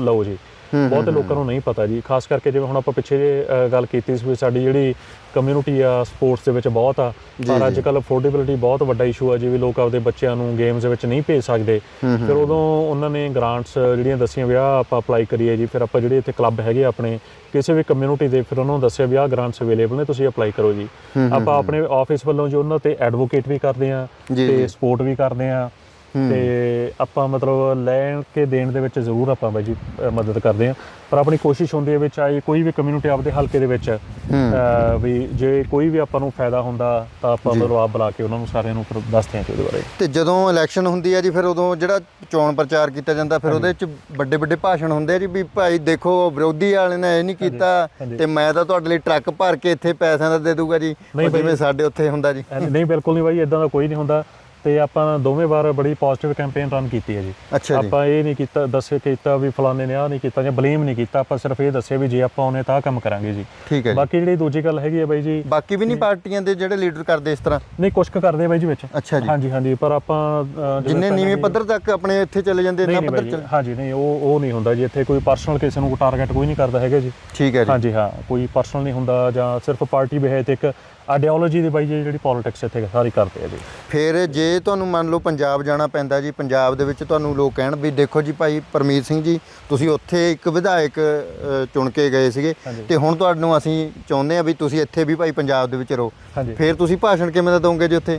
ਲਓ ਜੀ। ਬਹੁਤ ਲੋਕਾਂ ਨੂੰ ਨਹੀਂ ਪਤਾ ਜੀ ਖਾਸ ਕਰਕੇ ਜਿਵੇਂ ਹੁਣ ਆਪਾਂ ਪਿੱਛੇ ਜੇ ਗੱਲ ਕੀਤੀ ਸੀ ਵੀ ਸਾਡੀ ਜਿਹੜੀ ਕਮਿਊਨਿਟੀ ਆ ਸਪੋਰਟਸ ਦੇ ਵਿੱਚ ਬਹੁਤ ਆ ਪਰ ਅੱਜ ਕੱਲ ਅਫੋਰਡੇਬਿਲਟੀ ਬਹੁਤ ਵੱਡਾ ਇਸ਼ੂ ਆ ਜਿਵੇਂ ਲੋਕ ਆਪਦੇ ਬੱਚਿਆਂ ਨੂੰ ਗੇਮਸ ਦੇ ਵਿੱਚ ਨਹੀਂ ਭੇਜ ਸਕਦੇ। ਫਿਰ ਉਦੋਂ ਉਹਨਾਂ ਨੇ ਗ੍ਰਾਂਟਸ ਜਿਹੜੀਆਂ ਦੱਸੀਆਂ ਵੀ ਆਪਾਂ ਅਪਲਾਈ ਕਰੀਏ ਜੀ ਫਿਰ ਆਪਾਂ ਜਿਹੜੇ ਇੱਥੇ ਕਲੱਬ ਹੈਗੇ ਆਪਣੇ ਕਿਸੇ ਵੀ ਕਮਿਊਨਿਟੀ ਦੇ ਫਿਰ ਉਹਨਾਂ ਨੂੰ ਦੱਸਿਆ ਵੀ ਗ੍ਰਾਂਟਸ ਅਵੇਲੇਬਲ ਨੇ ਤੁਸੀਂ ਅਪਲਾਈ ਕਰੋ ਜੀ। ਆਪਾਂ ਆਪਣੇ ਆਫਿਸ ਵੱਲੋਂ ਜੋ ਉਹਨਾਂ ਤੇ ਐਡਵੋਕੇਟ ਵੀ ਕਰਦੇ ਆ ਤੇ। ਸਪੋਰਟ ਵੀ ਕਰਦੇ ਆ ਤੇ ਆਪਾਂ ਮਤਲਬ ਲੈਣ ਕੇ ਦੇਣ ਦੇ ਵਿੱਚ ਜ਼ਰੂਰ ਆਪਾਂ ਬਾਈ ਜੀ ਅ, ਮਦਦ ਕਰਦੇ ਆ ਪਰ ਆਪਣੀ ਕੋਸ਼ਿਸ਼ ਹੁੰਦੀ ਹੈ ਵੀ ਚਾਹੇ ਕੋਈ ਵੀ ਕਮਿਊਨਿਟੀ ਆਪਦੇ ਹਲਕੇ ਦੇ ਵਿੱਚ ਅ, ਵੀ ਜੇ ਕੋਈ ਵੀ ਆਪਾਂ ਨੂੰ ਫਾਇਦਾ ਹੁੰਦਾ ਤਾਂ ਆਪਾਂ। ਮਤਲਬ ਆਪ ਬੁਲਾ ਕੇ ਉਹਨਾਂ ਨੂੰ ਸਾਰਿਆਂ ਨੂੰ ਫਿਰ ਦੱਸਦੇ ਹਾਂ ਜੀ ਉਹਦੇ ਬਾਰੇ।
ਤੇ ਜਦੋਂ ਇਲੈਕਸ਼ਨ ਹੁੰਦੀ ਹੈ ਜੀ ਫਿਰ ਉਦੋਂ ਜਿਹੜਾ ਚੋਣ ਪ੍ਰਚਾਰ ਕੀਤਾ ਜਾਂਦਾ ਫਿਰ ਉਹਦੇ ਵਿੱਚ ਵੱਡੇ ਵੱਡੇ ਭਾਸ਼ਣ ਹੁੰਦੇ ਆ ਜੀ ਵੀ ਭਾਈ ਦੇਖੋ ਵਿਰੋਧੀ ਵਾਲੇ ਨੇ ਇਹ ਨਹੀਂ ਕੀਤਾ
ਹਾਂਜੀ।
ਤੇ ਮੈਂ ਤਾਂ ਤੁਹਾਡੇ ਲਈ ਟਰੱਕ ਭਰ ਕੇ ਇੱਥੇ ਪੈਸਿਆਂ ਦਾ ਦੇ ਦੂੰਗਾ ਜੀ।
ਨਹੀਂ।
ਜਿਵੇਂ ਸਾਡੇ ਉੱਥੇ ਹੁੰਦਾ ਜੀ।
ਨਹੀਂ ਬਿਲਕੁਲ ਨਹੀਂ ਬਾਈ ਇਦਾਂ ਦਾ ਕੋਈ ਨਹੀਂ ਹੁੰਦਾ। ਤੇ ਆਪਾਂ ਦੋਵੇਂ ਵਾਰ ਬੜੀ ਪੋਜ਼ਿਟਿਵ ਕੈਂਪੇਨ ਰਨ ਕੀਤੀ ਹੈ ਜੀ।
ਅੱਛਾ ਜੀ।
ਆਪਾਂ ਇਹ ਨਹੀਂ ਕੀਤਾ ਦੱਸੇ ਕੀਤਾ ਵੀ ਫਲਾਣੇ ਨੇ ਆਹ ਨਹੀਂ ਕੀਤਾ ਜਾਂ ਬਲੇਮ ਨਹੀਂ ਕੀਤਾ ਆਪਾਂ ਸਿਰਫ ਇਹ ਦੱਸਿਆ ਵੀ ਜੇ ਆਪਾਂ ਉਹਨੇ ਤਾਂ ਕੰਮ ਕਰਾਂਗੇ ਜੀ।
ਠੀਕ ਹੈ ਜੀ।
ਬਾਕੀ ਜਿਹੜੀ ਦੂਜੀ ਗੱਲ ਹੈਗੀ ਹੈ ਬਾਈ ਜੀ
ਬਾਕੀ ਵੀ ਨਹੀਂ ਪਾਰਟੀਆਂ ਦੇ ਜਿਹੜੇ ਲੀਡਰ ਕਰਦੇ ਇਸ ਤਰ੍ਹਾਂ?
ਨਹੀਂ ਕੁਛ ਕੁ ਕਰਦੇ ਬਾਈ ਜੀ ਵਿੱਚ।
ਅੱਛਾ ਜੀ।
ਹਾਂਜੀ ਹਾਂਜੀ ਪਰ ਆਪਾਂ
ਜਿੰਨੇ ਨੀਵੇਂ ਪੱਧਰ ਤੱਕ ਆਪਣੇ ਇੱਥੇ ਚਲੇ ਜਾਂਦੇ
ਨਹੀਂ
ਪੱਧਰ ਚੱਲ
ਹਾਂਜੀ ਨਹੀਂ ਉਹ ਉਹ ਨਹੀਂ ਹੁੰਦਾ ਜੀ ਇੱਥੇ ਕੋਈ ਪਰਸਨਲ ਕਿਸੇ ਨੂੰ ਟਾਰਗੇਟ ਕੋਈ ਨਹੀਂ ਕਰਦਾ ਹੈਗਾ ਜੀ।
ਠੀਕ ਹੈ ਜੀ।
ਹਾਂਜੀ ਹਾਂ ਕੋਈ ਪਰਸਨਲ ਨਹੀਂ ਹੁੰਦਾ ਜਾਂ ਸਿਰਫ ਪਾਰਟੀ ਬਿਹੇ ਤੇ ਇੱਕ ਆਈਡੀਓਲੋਜੀ ਦੀ ਬਾਈ ਜੀ ਜਿਹੜੀ ਪੋਲਿਟਿਕਸ ਇੱਥੇ ਸਾਰੀ ਕਰਦੇ ਆ ਜੀ।
ਫਿਰ ਜੇ ਤੁਹਾਨੂੰ ਮੰਨ ਲਓ ਪੰਜਾਬ ਜਾਣਾ ਪੈਂਦਾ ਜੀ ਪੰਜਾਬ ਦੇ ਵਿੱਚ ਤੁਹਾਨੂੰ ਲੋਕ ਕਹਿਣ ਵੀ ਦੇਖੋ ਜੀ ਭਾਈ ਪਰਮੀਤ ਸਿੰਘ ਜੀ ਤੁਸੀਂ ਉੱਥੇ ਇੱਕ ਵਿਧਾਇਕ ਅ, ਚੁਣ ਕੇ ਗਏ ਸੀਗੇ। ਤੇ ਹੁਣ ਤੁਹਾਨੂੰ ਅਸੀਂ ਚਾਹੁੰਦੇ ਆ ਵੀ ਤੁਸੀਂ ਇੱਥੇ ਵੀ ਭਾਈ ਪੰਜਾਬ ਦੇ ਵਿੱਚ ਰਹੋ।
ਹਾਂਜੀ।
ਫਿਰ ਤੁਸੀਂ ਭਾਸ਼ਣ ਕਿਵੇਂ ਦਾ ਦੋਗੇ ਜੀ ਉੱਥੇ?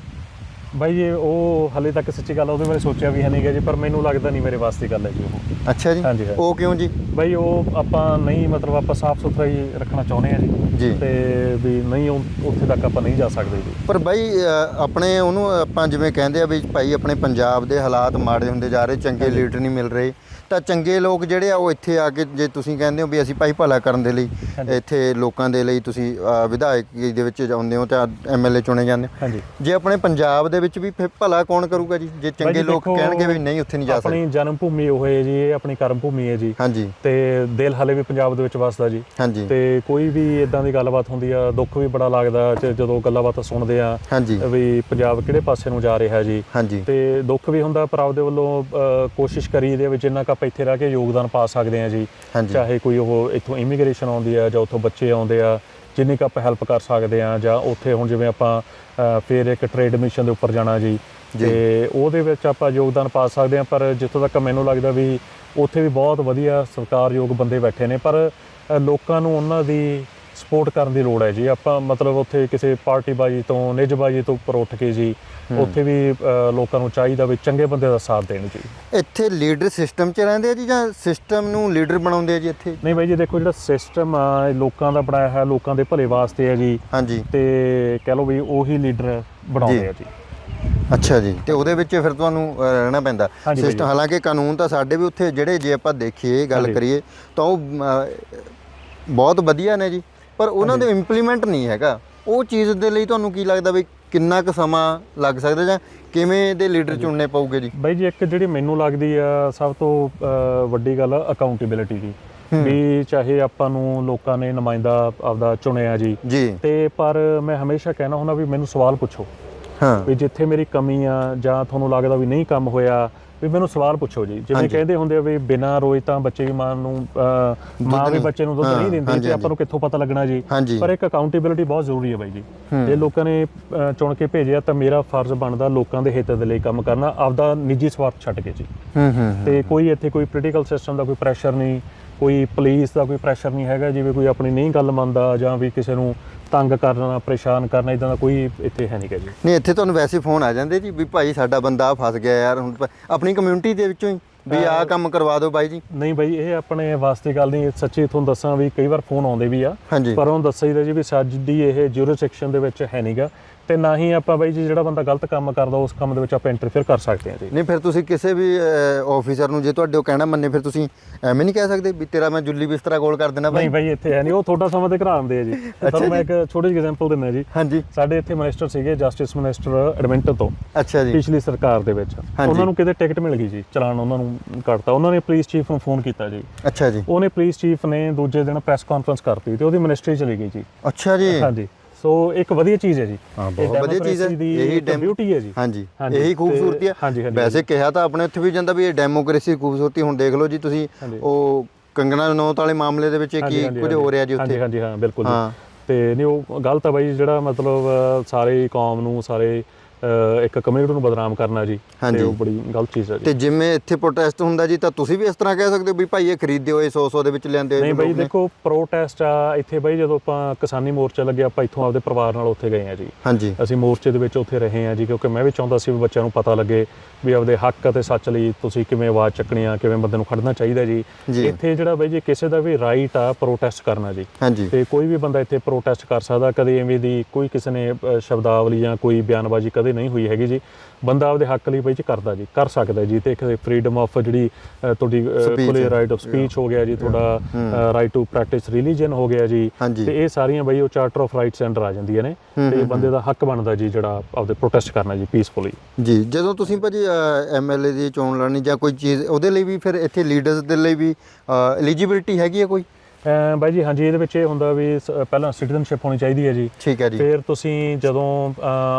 ਬਾਈ ਜੀ ਉਹ ਹਲੇ ਤੱਕ ਸੱਚੀ ਗੱਲ ਆ, ਉਹਦੇ ਬਾਰੇ ਸੋਚਿਆ ਵੀ ਹੈ ਨਹੀਂ ਗਾ ਜੀ ਪਰ ਮੈਨੂੰ ਲੱਗਦਾ ਨਹੀਂ ਮੇਰੇ ਵਾਸਤੇ ਗੱਲ ਹੈ ਜੀ ਉਹ।
ਅੱਛਾ ਜੀ?
ਹਾਂਜੀ।
ਉਹ ਕਿਉਂ ਜੀ?
ਬਾਈ ਉਹ ਆਪਾਂ ਨਹੀਂ ਮਤਲਬ ਆਪਾਂ ਸਾਫ਼ ਸੁਥਰਾ ਹੀ ਰੱਖਣਾ ਚਾਹੁੰਦੇ ਆ ਜੀ।
ਜੀ।
ਤੇ ਵੀ ਨਹੀਂ ਉਹ- ਉੱਥੇ ਤੱਕ ਆਪਾਂ ਨਹੀਂ ਜਾ ਸਕਦੇ ਜੀ।
ਪਰ ਬਾਈ ਅ, ਆਪਣੇ ਉਹਨੂੰ ਆਪਾਂ ਜਿਵੇਂ ਕਹਿੰਦੇ ਆ ਵੀ ਭਾਈ ਆਪਣੇ ਪੰਜਾਬ ਦੇ ਹਾਲਾਤ ਮਾੜੇ ਹੁੰਦੇ ਜਾ ਰਹੇ ਚੰਗੇ ਲੀਡਰ ਨਹੀਂ ਮਿਲ ਰਹੇ। ਤਾਂ ਚੰਗੇ ਲੋਕ ਜਿਹੜੇ ਆ ਉਹ ਇੱਥੇ ਆ ਕੇ ਜੇ ਤੁਸੀਂ ਕਹਿੰਦੇ ਹੋ ਵੀ ਅਸੀਂ ਭਾਈ ਭਲਾ ਕਰਨ ਦੇ ਲਈ। ਇੱਥੇ ਲੋਕਾਂ ਦੇ ਲਈ ਤੁਸੀਂ ਵਿਧਾਇਕ ਦੇ ਵਿੱਚ ਜਾਂਦੇ ਹੋ ਤਾਂ ਐਮਐਲਏ ਚੁਣੇ ਜਾਂਦੇ ਹੋ। ਜੇ ਆਪਣੇ ਪੰਜਾਬ ਦੇ ਵਿੱਚ ਵੀ ਫਿਰ ਭਲਾ ਕੌਣ ਕਰੂਗਾ ਜੀ? ਜੇ ਚੰਗੇ ਲੋਕ ਕਹਿਣਗੇ ਵੀ ਨਹੀਂ ਉੱਥੇ ਨਹੀਂ ਜਾ ਸਕਦੇ
ਆਪਣੀ ਜਨਮ ਭੂਮੀ ਉਹ ਹੈ ਜੀ ਇਹ ਆਪਣੀ ਕਰਮ ਭੂਮੀ ਹੈ ਜੀ।
ਹਾਂਜੀ।
ਤੇ ਦਿਲ ਹਲੇ ਵੀ ਪੰਜਾਬ ਦੇ ਵਿੱਚ ਵਸਦਾ ਜੀ।
ਹਾਂਜੀ।
ਤੇ ਕੋਈ ਵੀ ਇਦਾਂ ਦੀ ਗੱਲਬਾਤ ਹੁੰਦੀ ਆ ਦੁੱਖ ਵੀ ਬੜਾ ਲੱਗਦਾ ਜਦੋਂ ਗੱਲਬਾਤ ਸੁਣਦੇ ਆ।
ਹਾਂਜੀ।
ਵੀ ਪੰਜਾਬ ਕਿਹੜੇ ਪਾਸੇ ਨੂੰ ਜਾ ਰਿਹਾ ਜੀ।
ਹਾਂਜੀ।
ਤੇ ਦੁੱਖ ਵੀ ਹੁੰਦਾ ਪਰ ਆਪਦੇ ਵੱਲੋਂ ਕੋਸ਼ਿਸ਼ ਕਰੀ ਦੇ ਵਿੱਚ ਜਿੰਨਾ ਕੁ ਆਪਾਂ ਇੱਥੇ ਰਹਿ ਕੇ ਯੋਗਦਾਨ ਪਾ ਸਕਦੇ ਆ ਜੀ। ਚਾਹੇ ਕੋਈ ਉਹ ਇੱਥੋਂ ਇਮੀਗ੍ਰੇਸ਼ਨ ਆਉਂਦੀ ਆ ਜਾਂ ਉੱਥੋਂ ਬੱਚੇ ਆਉਂਦੇ ਆ ਜਿੰਨੀ ਕੁ ਆਪਾਂ ਹੈਲਪ ਕਰ ਸਕਦੇ ਆ ਜਾਂ ਉੱਥੇ ਹੁਣ ਜਿਵੇਂ ਆਪਾਂ ਫਿਰ ਇੱਕ ਟ੍ਰੇਡ ਮਿਸ਼ਨ ਦੇ ਉੱਪਰ ਜਾਣਾ ਜੀ। ਤੇ ਉਹਦੇ ਵਿੱਚ ਆਪਾਂ ਯੋਗਦਾਨ ਪਾ ਸਕਦੇ ਆ ਪਰ ਜਿੱਥੋਂ ਤੱਕ ਮੈਨੂੰ ਲੱਗਦਾ ਵੀ ਉੱਥੇ ਵੀ ਬਹੁਤ ਵਧੀਆ ਸਰਕਾਰਯੋਗ ਬੰਦੇ ਬੈਠੇ ਨੇ ਪਰ ਲੋਕਾਂ ਨੂੰ ਉਹਨਾਂ ਦੀ ਸਪੋਰਟ ਕਰਨ ਦੀ ਲੋੜ ਹੈ ਜੀ। ਆਪਾਂ ਮਤਲਬ ਉੱਥੇ ਕਿਸੇ ਪਾਰਟੀਬਾਜ਼ੀ ਤੋਂ ਨਿੱਜਬਾਜ਼ੀ ਤੋਂ ਉੱਪਰ ਉੱਠ ਕੇ ਜੀ ਉੱਥੇ ਵੀ ਲੋਕਾਂ ਨੂੰ ਚਾਹੀਦਾ ਵੀ ਚੰਗੇ ਬੰਦੇ ਦਾ ਸਾਥ ਦੇਣ ਜੀ।
ਇੱਥੇ ਲੀਡਰ ਸਿਸਟਮ 'ਚ ਰਹਿੰਦੇ ਆ ਜੀ ਜਾਂ ਸਿਸਟਮ ਨੂੰ ਲੀਡਰ ਬਣਾਉਂਦੇ ਆ ਜੀ ਇੱਥੇ?
ਨਹੀਂ ਬਾਈ ਜੀ ਦੇਖੋ ਜਿਹੜਾ ਸਿਸਟਮ ਆ ਲੋਕਾਂ ਦਾ ਬਣਾਇਆ ਹੈ ਲੋਕਾਂ ਦੇ ਭਲੇ ਵਾਸਤੇ ਹੈ ਜੀ।
ਹਾਂਜੀ।
ਤੇ ਕਹਿ ਲਓ ਵੀ ਉਹੀ ਲੀਡਰ ਬਣਾਉਂਦੇ। ਆ ਜੀ।
ਅੱਛਾ ਜੀ। ਤੇ ਉਹਦੇ ਵਿੱਚ ਫਿਰ ਤੁਹਾਨੂੰ ਰਹਿਣਾ ਪੈਂਦਾ। ਸਿਸਟਮ। ਹਾਲਾਂਕਿ ਕਾਨੂੰਨ ਤਾਂ ਸਾਡੇ ਵੀ ਉੱਥੇ ਜਿਹੜੇ ਜੇ ਆਪਾਂ ਦੇਖੀਏ ਗੱਲ। ਕਰੀਏ ਤਾਂ ਉਹ ਬਹੁਤ ਵਧੀਆ ਨੇ ਜੀ। ਪਰ ਉਹਨਾਂ ਦੇ ਇੰਪਲੀਮੈਂਟ ਨਹੀਂ ਹੈਗਾ। ਉਹ ਚੀਜ਼ ਦੇ ਲਈ ਤੁਹਾਨੂੰ ਕੀ ਲੱਗਦਾ ਵੀ ਕਿੰਨਾ ਕੁ ਸਮਾਂ ਲੱਗ ਸਕਦਾ ਜਾਂ ਕਿਵੇਂ ਦੇ ਲੀਡਰ ਚੁਣਨੇ ਪਊਗੇ ਜੀ?
ਬਾਈ ਜੀ ਇੱਕ ਜਿਹੜੀ ਮੈਨੂੰ ਲੱਗਦੀ ਆ ਸਭ ਤੋਂ ਵੱਡੀ ਗੱਲ ਅਕਾਊਂਟੇਬਿਲਿਟੀ ਦੀ ਵੀ ਚਾਹੇ ਆਪਾਂ ਨੂੰ ਲੋਕਾਂ ਨੇ ਨੁਮਾਇੰਦਾ ਆਪਦਾ ਚੁਣਿਆ ਜੀ। ਤੇ ਪਰ ਮੈਂ ਹਮੇਸ਼ਾ ਕਹਿਣਾ ਹੁੰਦਾ ਵੀ ਮੈਨੂੰ ਸਵਾਲ ਪੁੱਛੋ।
ਹਾਂ।
ਵੀ ਜਿੱਥੇ ਮੇਰੀ ਕਮੀ ਆ ਜਾਂ ਤੁਹਾਨੂੰ ਲੱਗਦਾ ਵੀ ਨਹੀਂ ਕੰਮ ਹੋਇਆ ਵੀ ਮੈਨੂੰ ਸਵਾਲ ਪੁੱਛੋ ਜੀ ਜਿਵੇਂ। ਕਹਿੰਦੇ ਹੁੰਦੇ ਆ ਵੀ ਬਿਨਾਂ ਰੋਏ ਤਾਂ ਬੱਚੇ ਵੀ ਮਾਂ ਨੂੰ ਮਾਂ ਵੀ ਬੱਚੇ ਨੂੰ ਦੁੱਧ ਨਹੀਂ ਦਿੰਦੀ ਤੇ ਆਪਾਂ ਨੂੰ ਕਿੱਥੋਂ ਪਤਾ ਲੱਗਣਾ ਜੀ ਪਰ ਇੱਕ ਅਕਾਊਂਟੇਬਿਲਿਟੀ ਬਹੁਤ ਜ਼ਰੂਰੀ ਹੈ ਬਾਈ ਜੀ। ਜੇ ਲੋਕਾਂ ਨੇ ਚੁਣ ਕੇ ਭੇਜਿਆ ਤਾਂ ਮੇਰਾ ਫਰਜ਼ ਬਣਦਾ ਲੋਕਾਂ ਦੇ ਹਿੱਤ ਦੇ ਲਈ ਕੰਮ ਕਰਨਾ ਆਪਦਾ ਨਿੱਜੀ ਸਵਾਰਥ ਛੱਡ ਕੇ ਜੀ। ਤੇ ਕੋਈ ਇੱਥੇ ਕੋਈ ਪੋਲੀਟੀਕਲ ਸਿਸਟਮ ਦਾ ਕੋਈ ਪ੍ਰੈਸ਼ਰ ਨਹੀਂ ਕੋਈ ਪੁਲਿਸ ਦਾ ਕੋਈ ਪ੍ਰੈਸ਼ਰ ਨਹੀਂ ਹੈਗਾ ਜਿਵੇਂ ਕੋਈ ਆਪਣੀ ਨਹੀਂ ਗੱਲ ਮੰਨਦਾ ਜਾਂ ਵੀ ਕਿਸੇ ਨੂੰ ਤੰਗ ਕਰਨਾ ਪਰੇਸ਼ਾਨ ਕਰਨਾ ਇਦਾਂ ਦਾ ਕੋਈ ਇੱਥੇ ਹੈ ਨਹੀਂ ਗਾ ਜੀ।
ਨਹੀਂ ਇੱਥੇ ਤੁਹਾਨੂੰ ਵੈਸੇ ਫੋਨ ਆ ਜਾਂਦੇ ਜੀ ਵੀ ਭਾਈ ਸਾਡਾ ਬੰਦਾ ਫਸ ਗਿਆ ਯਾਰ ਹੁਣ ਪ- ਆਪਣੀ ਕਮਿਊਨਿਟੀ ਦੇ ਵਿੱਚੋਂ ਹੀ ਵੀ ਆਹ ਕੰਮ ਕਰਵਾ ਦਿਓ ਬਾਈ ਜੀ।
ਨਹੀਂ ਬਾਈ ਇਹ ਆਪਣੇ ਵਾਸਤੇ ਗੱਲ ਨਹੀਂ ਸੱਚੀ ਤੁਹਾਨੂੰ ਦੱਸਾਂ ਵੀ ਕਈ ਵਾਰ ਫੋਨ ਆਉਂਦੇ ਵੀ ਆ।
ਹਾਂਜੀ।
ਪਰ ਉਹਨੂੰ ਦੱਸੀਦਾ ਜੀ ਵੀ ਸਾਡੀ ਇਹ ਜੂਰਿਸਡਿਕਸ਼ਨ ਦੇ ਵਿੱਚ ਹੈ ਨਹੀਂਗਾ ਤੇ ਨਾ ਹੀ ਆਪਾਂ ਬਾਈ ਜੀ ਜਿਹੜਾ ਬੰਦਾ ਗਲਤ ਕੰਮ ਕਰਦਾ ਉਸ ਕੰਮ ਦੇ ਵਿੱਚ ਆਪਾਂ ਇੰਟਰਫੇਅਰ ਕਰ ਸਕਦੇ ਹਾਂ ਜੀ।
ਨਹੀਂ ਫਿਰ ਤੁਸੀਂ ਕਿਸੇ ਵੀ ਆਫੀਸਰ ਨੂੰ ਜੇ ਤੁਹਾਡੇ ਉਹ ਕਹਿਣਾ ਮੰਨੇ ਫਿਰ ਤੁਸੀਂ ਐਵੇਂ ਨਹੀਂ ਕਹਿ ਸਕਦੇ ਵੀ ਤੇਰਾ ਮੈਂ ਜੁੱਲੀ ਬਿਸਤਰਾ ਗੋਲ ਕਰ ਦੇਣਾ
ਨਹੀਂ
ਭਾਈ?
ਬਾਈ ਇੱਥੇ ਹੈ ਨਹੀਂ। ਉਹ ਤੁਹਾਡਾ ਸਮਾਂ ਤੇ ਘਰਾਉਂਦੇ ਆ ਜੀ। ਤੁਹਾਨੂੰ ਮੈਂ ਇੱਕ ਛੋਟੀ ਜਿਹੀ ਐਗਜ਼ਾਮਪਲ ਦਿੰਦਾ ਜੀ।
ਹਾਂਜੀ।
ਸਾਡੇ ਇੱਥੇ ਮਿਨਿਸਟਰ ਸੀਗੇ ਜਸਟਿਸ ਮਿਨਿਸਟਰ ਐਡਮਿੰਟਨ ਤੋਂ।
ਅੱਛਾ ਜੀ।
ਪਿਛਲੀ ਸਰਕਾਰ ਦੇ ਵਿੱਚ। ਉਹਨਾਂ ਨੂੰ ਕਿਤੇ ਟਿਕਟ ਮਿਲ ਗਈ ਜੀ ਚਲਾਨ ਉਹਨਾਂ ਨੂੰ ਕੱਟਤਾ ਉਹਨਾਂ ਨੇ ਪੁਲਿਸ ਚੀਫ ਨੂੰ ਫੋਨ ਕੀਤਾ ਜੀ।
ਅੱਛਾ ਜੀ।
ਉਹਨੇ ਪੁਲਿਸ ਚੀਫ ਨੇ ਦੂਜੇ ਦਿਨ ਪ੍ਰੈਸ ਕਾਨਫਰੰਸ ਕਰਤੀ ਤੇ ਉਹਦੀ ਮਿਨਿਸਟਰੀ ਚਲੀ ਗਈ ਜੀ।
ਅੱਛਾ ਜੀ।
ਹਾਂਜੀ। ਸੋ ਇੱਕ ਵਧੀਆ ਚੀਜ਼ ਹੈ ਜੀ।
ਹਾਂ ਬਹੁਤ ਵਧੀਆ ਚੀਜ਼ ਹੈ। ਇਹੀ
ਬਿਊਟੀ ਹੈ ਜੀ।
ਹਾਂਜੀ ਇਹੀ ਖੂਬਸੂਰਤੀ ਹੈ। ਵੈਸੇ ਕਿਹਾ ਤਾਂ ਆਪਣੇ ਉੱਥੇ ਵੀ ਜਾਂਦਾ ਵੀ ਇਹ ਡੈਮੋਕ੍ਰੇਸੀ ਖੂਬਸੂਰਤੀ ਹੁਣ ਦੇਖ ਲਓ ਜੀ ਤੁਸੀਂ। ਉਹ ਕੰਗਣਾ ਰਣੌਤ ਵਾਲੇ ਮਾਮਲੇ ਦੇ ਵਿੱਚ ਕੀ ਕੁਝ ਹੋ ਰਿਹਾ ਜੀ ਉੱਥੇ?
ਹਾਂਜੀ ਹਾਂ ਬਿਲਕੁਲ
ਹਾਂ।
ਤੇ ਨਹੀਂ ਉਹ ਗਲਤ ਆ ਬਾਈ ਜਿਹੜਾ ਮਤਲਬ ਸਾਰੇ ਕੌਮ ਨੂੰ ਸਾਰੇ ਇੱਕ ਕਮਿਊਨਿਟੀ ਨੂੰ ਬਦਨਾਮ ਕਰਨਾ ਜੀ। ਤੇ ਉਹ ਬੜੀ ਗਲਤ ਚੀਜ਼ ਹੈ ਜੀ
ਤੇ ਜਿਵੇਂ ਇੱਥੇ ਪ੍ਰੋਟੈਸਟ ਹੁੰਦਾ ਜੀ ਤਾਂ ਤੁਸੀਂ ਵੀ ਇਸ ਤਰ੍ਹਾਂ ਕਹਿ ਸਕਦੇ ਹੋ ਵੀ ਭਾਈ ਇਹ ਖਰੀਦਦੇ ਹੋਏ 100 100 ਦੇ ਵਿੱਚ ਲੈਂਦੇ ਹੋਏ
ਨਹੀਂ ਬਾਈ। ਦੇਖੋ ਪ੍ਰੋਟੈਸਟ ਆ ਇੱਥੇ ਬਾਈ ਜਦੋਂ ਆਪਾਂ ਕਿਸਾਨੀ ਮੋਰਚਾ ਲੱਗਿਆ ਆਪਾਂ ਇੱਥੋਂ ਆਪਦੇ ਪਰਿਵਾਰ ਨਾਲ ਉੱਥੇ ਗਏ ਆ ਜੀ
ਹਾਂਜੀ
ਅਸੀਂ ਮੋਰਚੇ ਦੇ ਵਿੱਚ ਉੱਥੇ ਰਹੇ ਆ ਜੀ ਕਿਉਂਕਿ ਮੈਂ ਵੀ ਚਾਹੁੰਦਾ ਸੀ ਵੀ ਬੱਚਿਆਂ ਨੂੰ ਪਤਾ ਲੱਗੇ ਵੀ ਆਪਦੇ ਹੱਕ ਅਤੇ ਸੱਚ ਲਈ ਤੁਸੀਂ ਕਿਵੇਂ ਆਵਾਜ਼ ਚੱਕਣੀ ਆ ਕਿਵੇਂ ਬੰਦੇ ਨੂੰ ਖੜਨਾ ਚਾਹੀਦਾ ਜੀ। ਇੱਥੇ ਜਿਹੜਾ ਬਾਈ ਜੀ ਕਿਸੇ ਦਾ ਵੀ ਰਾਈਟ ਆ ਪ੍ਰੋਟੈਸਟ ਕਰਨਾ ਜੀ ਤੇ ਕੋਈ ਵੀ ਬੰਦਾ ਇੱਥੇ ਪ੍ਰੋਟੈਸਟ ਕਰ ਸਕਦਾ ਕਦੇ ਐਵੇਂ ਦੀ ਕੋਈ ਕਿਸੇ ਨੇ ਸ਼ਬਦਾਵਲੀ ਜਾਂ ਕੋਈ ਬਿਆਨਬਾਜ਼ੀ ਕਦੇ ਨਹੀਂ ਹੋਈ ਹੈਗੀ ਜੀ। ਬੰਦਾ ਆਪਦੇ ਹੱਕ ਲਈ ਬਈ ਜੀ ਕਰਦਾ ਜੀ ਕਰ ਸਕਦਾ ਜੀ। ਤੇ ਇੱਕ ਫਰੀडम ਆਫ ਜਿਹੜੀ ਤੁਹਾਡੀ
ਹੈ।
ਰਾਈਟ ਆਫ ਸਪੀਚ ਹੋ ਗਿਆ ਜੀ ਤੁਹਾਡਾ ਰਾਈਟ ਟੂ ਪ੍ਰੈਕਟਿਸ ਰਿਲੀਜੀਅਨ ਹੋ ਗਿਆ ਜੀ। ਤੇ ਇਹ ਸਾਰੀਆਂ ਬਈ ਉਹ ਚਾਰਟਰ ਆਫ ਰਾਈਟਸ ਅੰਡਰ ਆ ਜਾਂਦੀਆਂ ਨੇ। ਤੇ ਬੰਦੇ ਦਾ ਹੱਕ ਬਣਦਾ ਜੀ ਜਿਹੜਾ ਆਪਦੇ ਪ੍ਰੋਟੈਸਟ ਕਰਨਾ ਜੀ ਪੀਸਫੁਲੀ
ਜੀ ਜਦੋਂ ਤੁਸੀਂ ਭਾਜੀ ਐਮਐਲਏ ਦੀ ਚੋਣ ਲੜਨੀ ਜਾਂ ਕੋਈ ਚੀਜ਼ ਉਹਦੇ ਲਈ ਵੀ ਫਿਰ ਇੱਥੇ ਲੀਡਰਸ ਦੇ ਲਈ ਵੀ ਐਲੀਜੀਬਿਲਟੀ ਹੈਗੀ ਹੈ ਕੋਈ?
ਬਾਈ ਜੀ ਹਾਂਜੀ ਇਹਦੇ ਵਿੱਚ ਇਹ ਹੁੰਦਾ ਵੀ ਸ- ਪਹਿਲਾਂ ਸਿਟੀਜ਼ਨਸ਼ਿਪ ਹੋਣੀ ਚਾਹੀਦੀ ਹੈ ਜੀ।
ਠੀਕ ਹੈ ਜੀ।
ਫਿਰ ਤੁਸੀਂ ਜਦੋਂ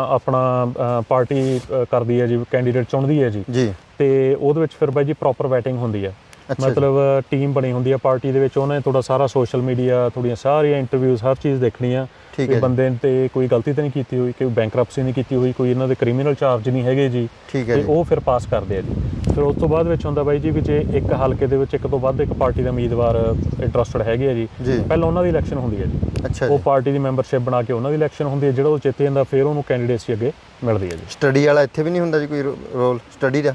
ਆਪਣਾ ਪਾਰਟੀ ਕਰਦੀ ਹੈ ਜੀ ਕੈਂਡੀਡੇਟ ਚੁਣਦੀ ਹੈ ਜੀ।
ਜੀ।
ਤੇ ਉਹਦੇ ਵਿੱਚ ਫਿਰ ਬਾਈ ਜੀ ਪ੍ਰੋਪਰ ਵੈਟਿੰਗ ਹੁੰਦੀ ਹੈ।
ਅੱਛਾ ਜੀ।
ਮਤਲਬ ਟੀਮ ਬਣੀ ਹੁੰਦੀ ਹੈ ਪਾਰਟੀ ਦੇ ਵਿੱਚ ਉਹਨੇ ਤੁਹਾਡਾ ਸਾਰਾ ਸੋਸ਼ਲ ਮੀਡੀਆ ਤੁਹਾਡੀਆਂ ਸਾਰੀਆਂ ਇੰਟਰਵਿਊਜ਼ ਹਰ ਚੀਜ਼ ਦੇਖਣੀ ਆ।
ਠੀਕ ਹੈ।
ਬੰਦੇ ਤੇ ਕੋਈ ਗਲਤੀ ਤਾਂ ਨਹੀਂ ਕੀਤੀ ਹੋਈ ਕੋਈ ਬੈਂਕਰਪਸੀ ਨਹੀਂ ਕੀਤੀ ਹੋਈ ਕੋਈ ਇਹਨਾਂ ਦੇ ਕ੍ਰਿਮੀਨਲ ਚਾਰਜ ਨਹੀਂ ਹੈਗੇ ਜੀ। ਤੇ ਉਹ ਫਿਰ ਪਾਸ ਕਰਦੇ ਆ ਜੀ। ਫਿਰ ਉਸ ਤੋਂ ਬਾਅਦ ਵਿੱਚ ਹੁੰਦਾ ਬਾਈ ਜੀ ਵੀ ਜੇ ਇੱਕ ਹਲਕੇ ਦੇ ਵਿੱਚ ਇੱਕ ਤੋਂ ਵੱਧ ਇੱਕ ਪਾਰਟੀ ਦਾ ਉਮੀਦਵਾਰ ਇੰਟਰਸਟਡ ਹੈਗੇ ਆ ਜੀ। ਪਹਿਲਾਂ ਉਹਨਾਂ ਦੀ ਇਲੈਕਸ਼ਨ ਹੁੰਦੀ ਹੈ ਜੀ।
ਅੱਛਾ
ਉਹ ਪਾਰਟੀ ਦੀ ਮੈਂਬਰਸ਼ਿਪ ਬਣਾ ਕੇ ਉਹਨਾਂ ਦੀ ਇਲੈਕਸ਼ਨ ਹੁੰਦੀ ਹੈ ਜਿਹੜਾ ਉਹ ਜਿੱਤ ਜਾਂਦਾ ਫਿਰ ਉਹਨੂੰ ਕੈਂਡੀਡੇਟਸੀ ਅੱਗੇ ਮਿਲਦੀ ਹੈ ਜੀ।
ਸਟੱਡੀ ਵਾਲਾ ਇੱਥੇ ਵੀ ਨਹੀਂ ਹੁੰਦਾ ਜੀ ਕੋਈ ਰੋਲ ਸਟੱਡੀ ਦਾ?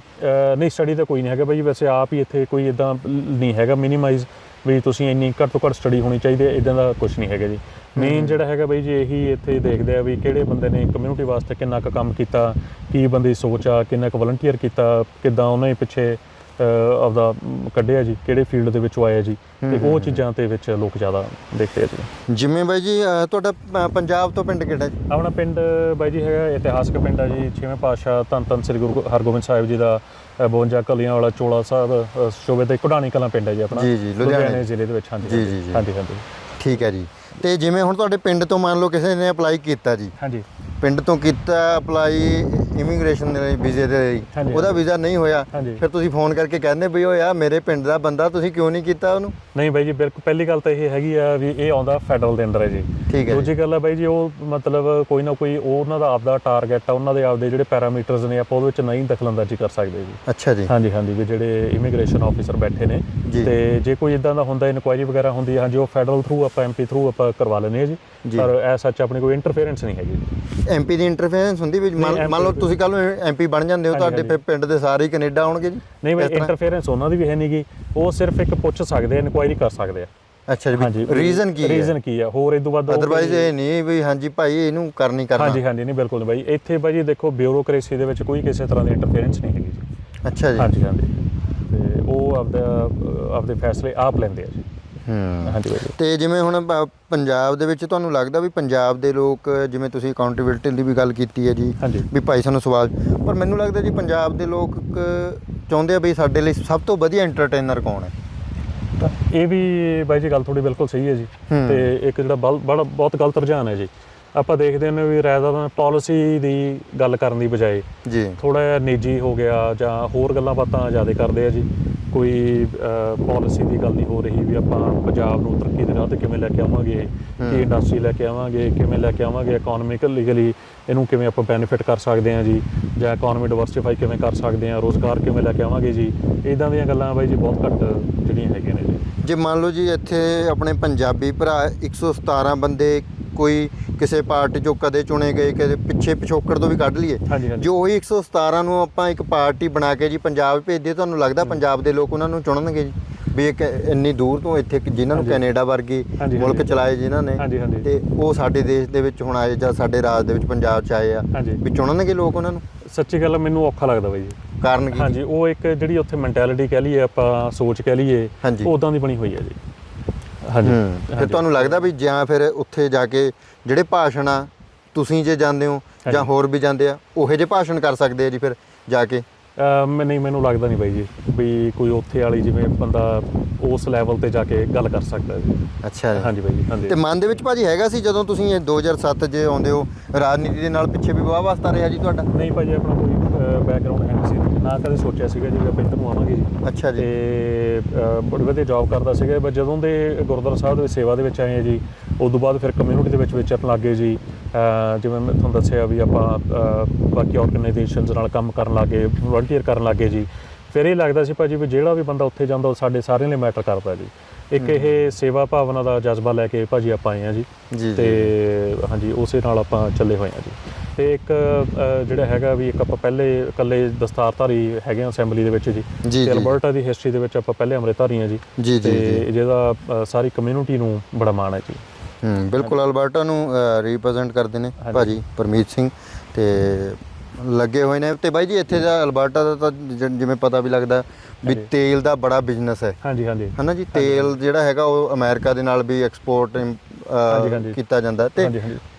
ਨਹੀਂ ਸਟੱਡੀ ਤਾਂ ਕੋਈ ਨਹੀਂ ਹੈਗਾ ਬਾਈ ਵੈਸੇ ਆਪ ਹੀ ਇੱਥੇ ਕੋਈ ਇਦਾਂ ਨਹੀਂ ਹੈਗਾ ਮਿਨੀਮਾਈਜ਼ ਵੀ ਤੁਸੀਂ ਇੰਨੀ ਘੱਟ ਤੋਂ ਘੱਟ ਸਟੱਡੀ ਹੋਣੀ ਚਾਹੀਦੀ ਹੈ ਇਦਾਂ ਦਾ ਕੁਝ ਨਹੀਂ ਹੈਗਾ ਜੀ। ਮੇਨ ਜਿਹੜਾ ਹੈਗਾ ਬਾਈ ਜੀ ਇਹੀ ਇੱਥੇ ਦੇਖਦੇ ਆ ਵੀ ਕਿਹੜੇ ਬੰਦੇ ਨੇ ਕਮਿਊਨਿਟੀ ਵਾਸਤੇ ਕਿੰਨਾ ਕੁ ਕੰਮ ਕੀਤਾ ਕੀ ਬੰਦੇ ਦੀ ਸੋਚ ਆ ਕਿੰਨਾ ਕੁ ਵਲੰਟੀਅਰ ਕੀਤਾ ਕਿੱਦਾਂ ਉਹਨਾਂ ਦੇ ਪਿੱਛੇ ਆਪਦਾ ਕੱਢਿਆ ਜੀ ਕਿਹੜੇ ਫੀਲਡ ਦੇ ਵਿੱਚੋਂ ਆਇਆ ਜੀ। ਤੇ ਉਹ ਚੀਜ਼ਾਂ ਤੇ ਵਿੱਚ ਲੋਕ ਜ਼ਿਆਦਾ ਦੇਖਦੇ ਆ ਜੀ।
ਜਿਵੇਂ ਬਾਈ ਜੀ ਤੁਹਾਡਾ ਪੰਜਾਬ ਤੋਂ ਪਿੰਡ ਕਿਹੜਾ ਜੀ?
ਆਪਣਾ ਪਿੰਡ ਬਾਈ ਜੀ ਹੈਗਾ ਇਤਿਹਾਸਕ ਪਿੰਡ ਆ ਜੀ ਛੇਵੇਂ ਪਾਤਸ਼ਾਹ ਧੰਨ ਧੰਨ ਸ੍ਰੀ ਗੁਰੂ ਹਰਗੋਬਿੰਦ ਸਾਹਿਬ ਜੀ ਦਾ 52 ਕਲੀਆਂ ਵਾਲਾ ਚੋਲਾ ਸਾਹਿਬ ਸ਼ੋਭੇ ਤੇ ਕੁਢਾਣੀ ਕਲਾਂ ਪਿੰਡ ਹੈ ਜੀ ਆਪਣਾ।
ਜੀ, ਜੀ, ਲੁਧਿਆਣੇ।
ਜ਼ਿਲ੍ਹੇ ਦੇ ਵਿੱਚ ਹਾਂਜੀ
ਜੀ, ਜੀ, ਜੀ।
ਹਾਂਜੀ ਹਾਂਜੀ।
ਠੀਕ ਹੈ ਜੀ। ਤੇ ਜਿਵੇਂ ਹੁਣ ਤੁਹਾਡੇ ਪਿੰਡ ਤੋਂ ਮੰਨ ਲਓ ਕਿਸੇ ਨੇ ਅਪਲਾਈ ਕੀਤਾ ਜੀ।
ਹਾਂਜੀ।
ਪਿੰਡ ਤੋਂ ਕੀਤਾ ਅਪਲਾਈ ਇਮੀਗ੍ਰੇਸ਼ਨ ਦੇ ਲਈ ਵੀਜ਼ੇ ਦੇ ਲਈ
ਹਾਂਜੀ,
ਉਹਦਾ। ਵੀਜ਼ਾ ਨਹੀਂ ਹੋਇਆ
ਹਾਂਜੀ।
ਫਿਰ ਤੁਸੀਂ ਫੋਨ ਕਰਕੇ ਕਹਿੰਦੇ ਵੀ ਉਹ ਯਾਰ ਮੇਰੇ ਪਿੰਡ ਦਾ ਬੰਦਾ ਤੁਸੀਂ ਕਿਉਂ ਨਹੀਂ ਕੀਤਾ ਉਹਨੂੰ
ਨਹੀਂ ਬਾਈ ਜੀ ਬਿਲਕੁਲ ਪਹਿਲੀ ਗੱਲ ਤਾਂ ਇਹ ਹੈਗੀ ਆ ਵੀ ਇਹ ਆਉਂਦਾ ਫੈਡਰਲ ਦੇ ਅੰਡਰ ਹੈ ਜੀ
ਠੀਕ ਹੈ ਜੀ।
ਦੂਜੀ ਗੱਲ ਹੈ ਬਾਈ ਜੀ ਉਹ ਮਤਲਬ ਕੋਈ ਨਾ ਕੋਈ ਉਹ ਉਹਨਾਂ ਦਾ ਆਪਦਾ ਟਾਰਗੇਟ ਆ ਉਹਨਾਂ ਦੇ ਆਪਦੇ ਜਿਹੜੇ ਪੈਰਾਮੀਟਰਸ ਨੇ ਆਪਾਂ ਉਹਦੇ ਵਿੱਚ ਨਹੀਂ ਦਖਲਅੰਦਾਜ਼ੀ ਕਰ ਸਕਦੇ ਜੀ
ਅੱਛਾ ਜੀ
ਹਾਂਜੀ ਹਾਂਜੀ ਵੀ ਜਿਹੜੇ ਇਮੀਗ੍ਰੇਸ਼ਨ ਆਫੀਸਰ ਬੈਠੇ ਨੇ
ਜੀ।
ਤੇ ਜੇ ਕੋਈ ਇਦਾਂ ਦਾ ਹੁੰਦਾ ਇਨਕੁਆਇਰੀ ਵਗੈਰਾ ਹੁੰਦੀ ਹੈ ਹਾਂਜੀ ਉਹ ਫੈਡਰਲ ਥਰੂ ਆਪਾਂ ਐਮਪੀ ਥਰੂ ਆਪਾਂ ਕਰਵਾ ਲੈਂਦੇ ਹਾਂ ਜੀ
ਜੀ।
ਪਰ ਐ ਸੱਚ ਆਪਣੀ ਕੋਈ ਇੰਟਰਫੇਰੈਂਸ ਨਹੀਂ ਹੈਗੀ ਜੀ
ਐਮਪੀ ਦੀ ਇੰਟਰਫੇਰੈਂਸ ਹੁੰਦੀ ਵੀ ਮੰਨ ਲਓ ਤੁਸੀਂ ਕੱਲ ਨੂੰ ਐਮਪੀ ਬਣ ਜਾਂਦੇ ਹੋ ਤੁਹਾਡੇ। ਫਿਰ ਪਿੰਡ ਦੇ ਸਾਰੇ ਹੀ ਕੈਨੇਡਾ ਆਉਣਗੇ ਜੀ
ਨਹੀਂ
ਤਰ੍ਹਾਂ?
ਇੰਟਰਫੇਰੈਂਸ ਉਹਨਾਂ ਦੀ ਵੀ ਹੈ ਨਹੀਂਗੀ ਉਹ ਸਿਰਫ ਇੱਕ ਪੁੱਛ ਸਕਦੇ ਆ ਇਨਕੁਆਇਰੀ ਕਰ ਸਕਦੇ ਆ।
ਅੱਛਾ ਜੀ ਰੀਜ਼ਨ ਕੀ ਹੈ?
ਰੀਜ਼ਨ ਕੀ ਆ ਹੋਰ ਇਦੋਂ ਉਹ
ਅਦਰਵਾਈਜ਼ ਇਹ ਨਹੀਂ ਵੀ ਹਾਂਜੀ ਭਾਈ ਇਹਨੂੰ ਕਰਨੀ ਕਰਨਾ।
ਹਾਂਜੀ ਹਾਂਜੀ ਨਹੀਂ ਬਿਲਕੁਲ ਬਾਈ। ਇੱਥੇ ਜੀ ਦੇਖੋ ਬਿਊਰੋਕ੍ਰੇਸੀ ਦੇ ਵਿੱਚ ਕੋਈ ਕਿਸੇ ਤਰ੍ਹਾਂ ਦੀ ਇੰਟਰਫੇਰੈਂਸ ਨਹੀਂ ਹੈਗੀ ਜੀ।
ਅੱਛਾ ਜੀ।
ਹਾਂਜੀ ਹਾਂਜੀ। ਤੇ ਉਹ ਆਪਦਾ ਆਪਦੇ ਫੈਸਲੇ ਆਪ ਲੈਂਦੇ ਆ ਜੀ।
ਹੂੰ
ਹਾਂਜੀ ਬਾਈ ਜੀ।
ਤੇ ਜਿਵੇਂ ਹੁਣ ਪ- ਪੰਜਾਬ ਦੇ ਵਿੱਚ ਤੁਹਾਨੂੰ ਲੱਗਦਾ ਵੀ ਪੰਜਾਬ ਦੇ ਲੋਕ ਜਿਵੇਂ ਤੁਸੀਂ ਅਕਾਊਂਟੇਬਿਲਟੀ ਦੀ ਵੀ ਗੱਲ ਕੀਤੀ ਹੈ ਜੀ
ਹਾਂਜੀ।
ਵੀ ਭਾਈ ਸਾਨੂੰ ਸਵਾਲ ਪਰ ਮੈਨੂੰ ਲੱਗਦਾ ਜੀ ਪੰਜਾਬ ਦੇ ਲੋਕ ਚਾਹੁੰਦੇ ਆ ਵੀ ਸਾਡੇ ਲਈ ਸਭ ਤੋਂ ਵਧੀਆ ਐਂਟਰਟੇਨਰ ਕੌਣ ਹੈ?
ਤਾਂ ਇਹ ਵੀ ਬਾਈ ਜੀ ਗੱਲ ਤੁਹਾਡੀ ਬਿਲਕੁਲ ਸਹੀ ਹੈ ਜੀ।
ਹੂੰ।
ਤੇ ਇੱਕ ਜਿਹੜਾ ਬਲ- ਬੜਾ ਬਹੁਤ ਗਲਤ ਰੁਝਾਨ ਹੈ ਜੀ। ਆਪਾਂ ਦੇਖਦੇ ਹਾਂ ਵੀ ਰਾਇਦਾ ਦਾ ਪਾਲਿਸੀ ਦੀ ਗੱਲ ਕਰਨ ਦੀ ਬਜਾਏ
ਜੀ।
ਥੋੜਾ ਜਿਹਾ ਨਿੱਜੀ ਹੋ ਗਿਆ ਜਾਂ ਹੋਰ ਗੱਲਾਂ ਬਾਤਾਂ ਜ਼ਿਆਦਾ ਕਰਦੇ ਆ ਜੀ। ਕੋਈ ਪਾਲਿਸੀ ਦੀ ਗੱਲ ਨਹੀਂ ਹੋ ਰਹੀ ਵੀ ਆਪਾਂ ਪੰਜਾਬ ਨੂੰ ਤਰੱਕੀ ਦੇ ਰਾਹ ਤੇ ਕਿਵੇਂ ਲੈ ਕੇ ਆਵਾਂਗੇ ਕੀ ਇੰਡਸਟਰੀ ਲੈ ਕੇ ਆਵਾਂਗੇ ਕਿਵੇਂ ਲੈ ਕੇ ਆਵਾਂਗੇ ਇਕਨੋਮਿਕਲ ਲੀਗਲੀ ਇਹਨੂੰ ਕਿਵੇਂ ਆਪਾਂ ਬੈਨੀਫਿਟ ਕਰ ਸਕਦੇ ਹਾਂ ਜੀ ਜਾਂ ਇਕਨੋਮੀ ਡਿਵਰਸਿਫਾਈ ਕਿਵੇਂ ਕਰ ਸਕਦੇ ਹਾਂ ਰੋਜ਼ਗਾਰ ਕਿਵੇਂ ਲੈ ਕੇ ਆਵਾਂਗੇ ਜੀ ਇਦਾਂ ਦੀਆਂ ਗੱਲਾਂ ਬਾਈ ਜੀ ਬਹੁਤ ਘੱਟ ਜਿਹੜੀਆਂ ਹੈਗੀਆਂ ਨੇ ਜੀ।
ਜੇ ਮੰਨ ਲਓ ਜੀ ਇੱਥੇ ਆਪਣੇ ਪੰਜਾਬੀ ਭਰਾ 117 ਬੰਦੇ ਕੋਈ ਕਿਸੇ ਪਾਰਟੀ ਚੋਂ ਕਦੇ ਚੁਣੇ ਗਏ ਕਦੇ ਪਿੱਛੇ ਪਿਛੋਕੜ ਤੋਂ ਵੀ ਕੱਢ ਲਈਏ। ਜੋ ਉਹੀ 117 ਨੂੰ ਆਪਾਂ ਇੱਕ ਪਾਰਟੀ ਬਣਾ ਕੇ ਜੀ ਪੰਜਾਬ ਭੇਜਦੇ ਤੁਹਾਨੂੰ ਲੱਗਦਾ ਪੰਜਾਬ ਦੇ ਲੋਕ ਉਹਨਾਂ ਨੂੰ ਚੁਣਨਗੇ ਜੀ ਵੀ ਇੱਕ ਇੰਨੀ ਦੂਰ ਤੋਂ ਇੱਥੇ ਜਿਨ੍ਹਾਂ ਨੂੰ। ਕੈਨੇਡਾ ਵਰਗੀ ਮੁਲਕ। ਚਲਾਏ ਜਿਨ੍ਹਾਂ ਨੇ। ਤੇ ਉਹ ਸਾਡੇ ਦੇਸ਼ ਦੇ ਵਿੱਚ ਹੁਣ ਆਏ ਜਾਂ ਸਾਡੇ ਰਾਜ ਦੇ ਵਿੱਚ ਪੰਜਾਬ ਚ ਆਏ ਆ। ਵੀ ਚੁਣਨਗੇ ਲੋਕ ਉਹਨਾਂ ਨੂੰ
ਸੱਚੀ ਗੱਲ ਮੈਨੂੰ ਔਖਾ ਲੱਗਦਾ ਬਾਈ ਜੀ
ਕਾਰਨ ਕੀ
ਹਾਂਜੀ ਉਹ ਇੱਕ ਜਿਹੜੀ ਉੱਥੇ ਮੈਂਟੈਲਿਟੀ ਕਹਿ ਲਈਏ ਆਪਾਂ ਸੋਚ ਕਹਿ ਲਈਏ ਉਦਾਂ ਦੀ ਬਣੀ ਹੋਈ ਹੈ ਜੀ ਹਾਂਜੀ
ਫਿਰ। ਤੁਹਾਨੂੰ ਲੱਗਦਾ ਵੀ ਜਾਂ ਫਿਰ ਉੱਥੇ ਜਾ ਕੇ ਜਿਹੜੇ ਭਾਸ਼ਣ ਆ ਤੁਸੀਂ ਜੇ ਜਾਂਦੇ ਹੋ ਜਾਂ। ਹੋਰ ਵੀ ਜਾਂਦੇ ਆ ਉਹੇ ਜਿਹੇ ਭਾਸ਼ਣ ਕਰ ਸਕਦੇ ਆ ਜੀ ਫਿਰ ਜਾ ਕੇ
ਮੈਂ ਨਹੀਂ ਮੈਨੂੰ ਲੱਗਦਾ ਨਹੀਂ ਬਾਈ ਜੀ ਵੀ ਕੋਈ ਉੱਥੇ ਵਾਲੀ ਜਿਵੇਂ ਬੰਦਾ ਉਸ ਲੈਵਲ ਤੇ ਜਾ ਕੇ ਗੱਲ ਕਰ ਸਕਦਾ ਜੀ।
ਅੱਛਾ।
ਹਾਂਜੀ ਬਾਈ ਜੀ ਹਾਂਜੀ।
ਤੇ ਮਨ ਦੇ ਵਿੱਚ ਭਾਜੀ ਹੈਗਾ ਸੀ ਜਦੋਂ ਤੁਸੀਂ ਇਹ 2007 ਜੇ ਆਉਂਦੇ ਹੋ ਰਾਜਨੀਤੀ ਦੇ ਨਾਲ ਪਿੱਛੇ ਵੀ ਵਾਹ ਵਾਸਤਾ ਰਿਹਾ ਜੀ ਤੁਹਾਡਾ?
ਨਹੀਂ ਭਾਈ ਜੀ ਆਪਣਾ ਕੋਈ ਬੈਕਗ੍ਰਾਉਂਡ ਹੈ ਨਹੀਂ ਸੀ। ਨਾ ਕਦੇ ਸੋਚਿਆ ਸੀਗਾ ਜੀ ਆਪਾਂ ਇੱਧਰ ਨੂੰ ਆਵਾਂਗੇ ਜੀ।
ਅੱਛਾ ਜੀ।
ਤੇ ਬੜੀ ਵਧੀਆ ਜੌਬ ਕਰਦਾ ਸੀਗਾ। ਪਰ ਜਦੋਂ ਦੇ ਗੁਰਦੁਆਰਾ ਸਾਹਿਬ ਦੇ ਸੇਵਾ ਦੇ ਵਿੱਚ ਆਏ ਆ ਜੀ ਉਸ ਤੋਂ ਬਾਅਦ ਫਿਰ ਕਮਿਊਨਿਟੀ ਦੇ ਵਿੱਚ ਵਿਚਰਨ ਲੱਗੇ ਜੀ। ਜਿਵੇਂ ਮੈਂ ਤੁਹਾਨੂੰ ਦੱਸਿਆ ਵੀ ਆਪਾਂ ਬਾਕੀ ਆਰਗੇਨਾਈਜੇਸ਼ਨਸ ਨਾਲ ਕੰਮ ਕਰਨ ਲੱਗੇ ਵਲੰਟੀਅਰ ਕਰਨ ਲੱਗੇ ਜੀ। ਫਿਰ ਇਹ ਲੱਗਦਾ ਸੀ ਭਾਜੀ ਵੀ ਜਿਹੜਾ ਵੀ ਬੰਦਾ ਉੱਥੇ ਜਾਂਦਾ ਉਹ ਸਾਡੇ ਸਾਰਿਆਂ ਲਈ ਮੈਟਰ ਕਰਦਾ ਜੀ। ਇੱਕ ਇਹ ਸੇਵਾ ਭਾਵਨਾ ਦਾ ਜਜ਼ਬਾ ਲੈ ਕੇ ਭਾਜੀ ਆਪਾਂ ਆਏ ਆ ਜੀ। ਤੇ ਹਾਂਜੀ ਉਸੇ ਨਾਲ ਆਪਾਂ ਚੱਲੇ ਹੋਏ ਆ ਜੀ। ਤੇ ਇੱਕ ਜਿਹੜਾ ਹੈਗਾ ਵੀ ਇੱਕ ਆਪਾਂ ਪਹਿਲੇ ਇਕੱਲੇ ਦਸਤਾਰਧਾਰੀ ਹੈਗੇ ਆ ਅਸੈਂਬਲੀ ਦੇ ਵਿੱਚ ਜੀ। ਤੇ ਅਲਬਰਟਾ ਦੀ ਹਿਸਟਰੀ ਦੇ ਵਿੱਚ ਆਪਾਂ ਪਹਿਲੇ ਅੰਮ੍ਰਿਤਧਾਰੀ ਆ ਜੀ। ਤੇ। ਜਿਹਦਾ ਸਾਰੀ ਕਮਿਊਨਿਟੀ ਨੂੰ ਬੜਾ ਮਾਣ ਹੈ ਜੀ।
ਹੂੰ ਬਿਲਕੁਲ ਅਲਬਰਟਾ ਨੂੰ ਰਿਪਰੈਜ਼ੈਂਟ ਕਰਦੇ ਨੇ। ਭਾਜੀ ਪਰਮੀਤ ਸਿੰਘ ਤੇ ਲੱਗੇ ਹੋਏ ਨੇ ਤੇ ਬਾਈ ਜੀ ਇੱਥੇ ਦਾ ਅਲਬਰਟਾ ਦਾ ਤਾਂ ਜਿਵੇਂ ਪਤਾ ਵੀ ਲੱਗਦਾ ਵੀ। ਤੇਲ ਦਾ ਬੜਾ ਬਿਜ਼ਨਸ ਹੈ
ਹਾਂਜੀ ਹਾਂਜੀ
ਹਨਾ ਜੀ ਤੇਲ ਜਿਹੜਾ ਹੈਗਾ ਉਹ ਅਮਰੀਕਾ ਦੇ ਨਾਲ ਵੀ ਐਕਸਪੋਰਟ। ਕੀਤਾ ਜਾਂਦਾ ਤੇ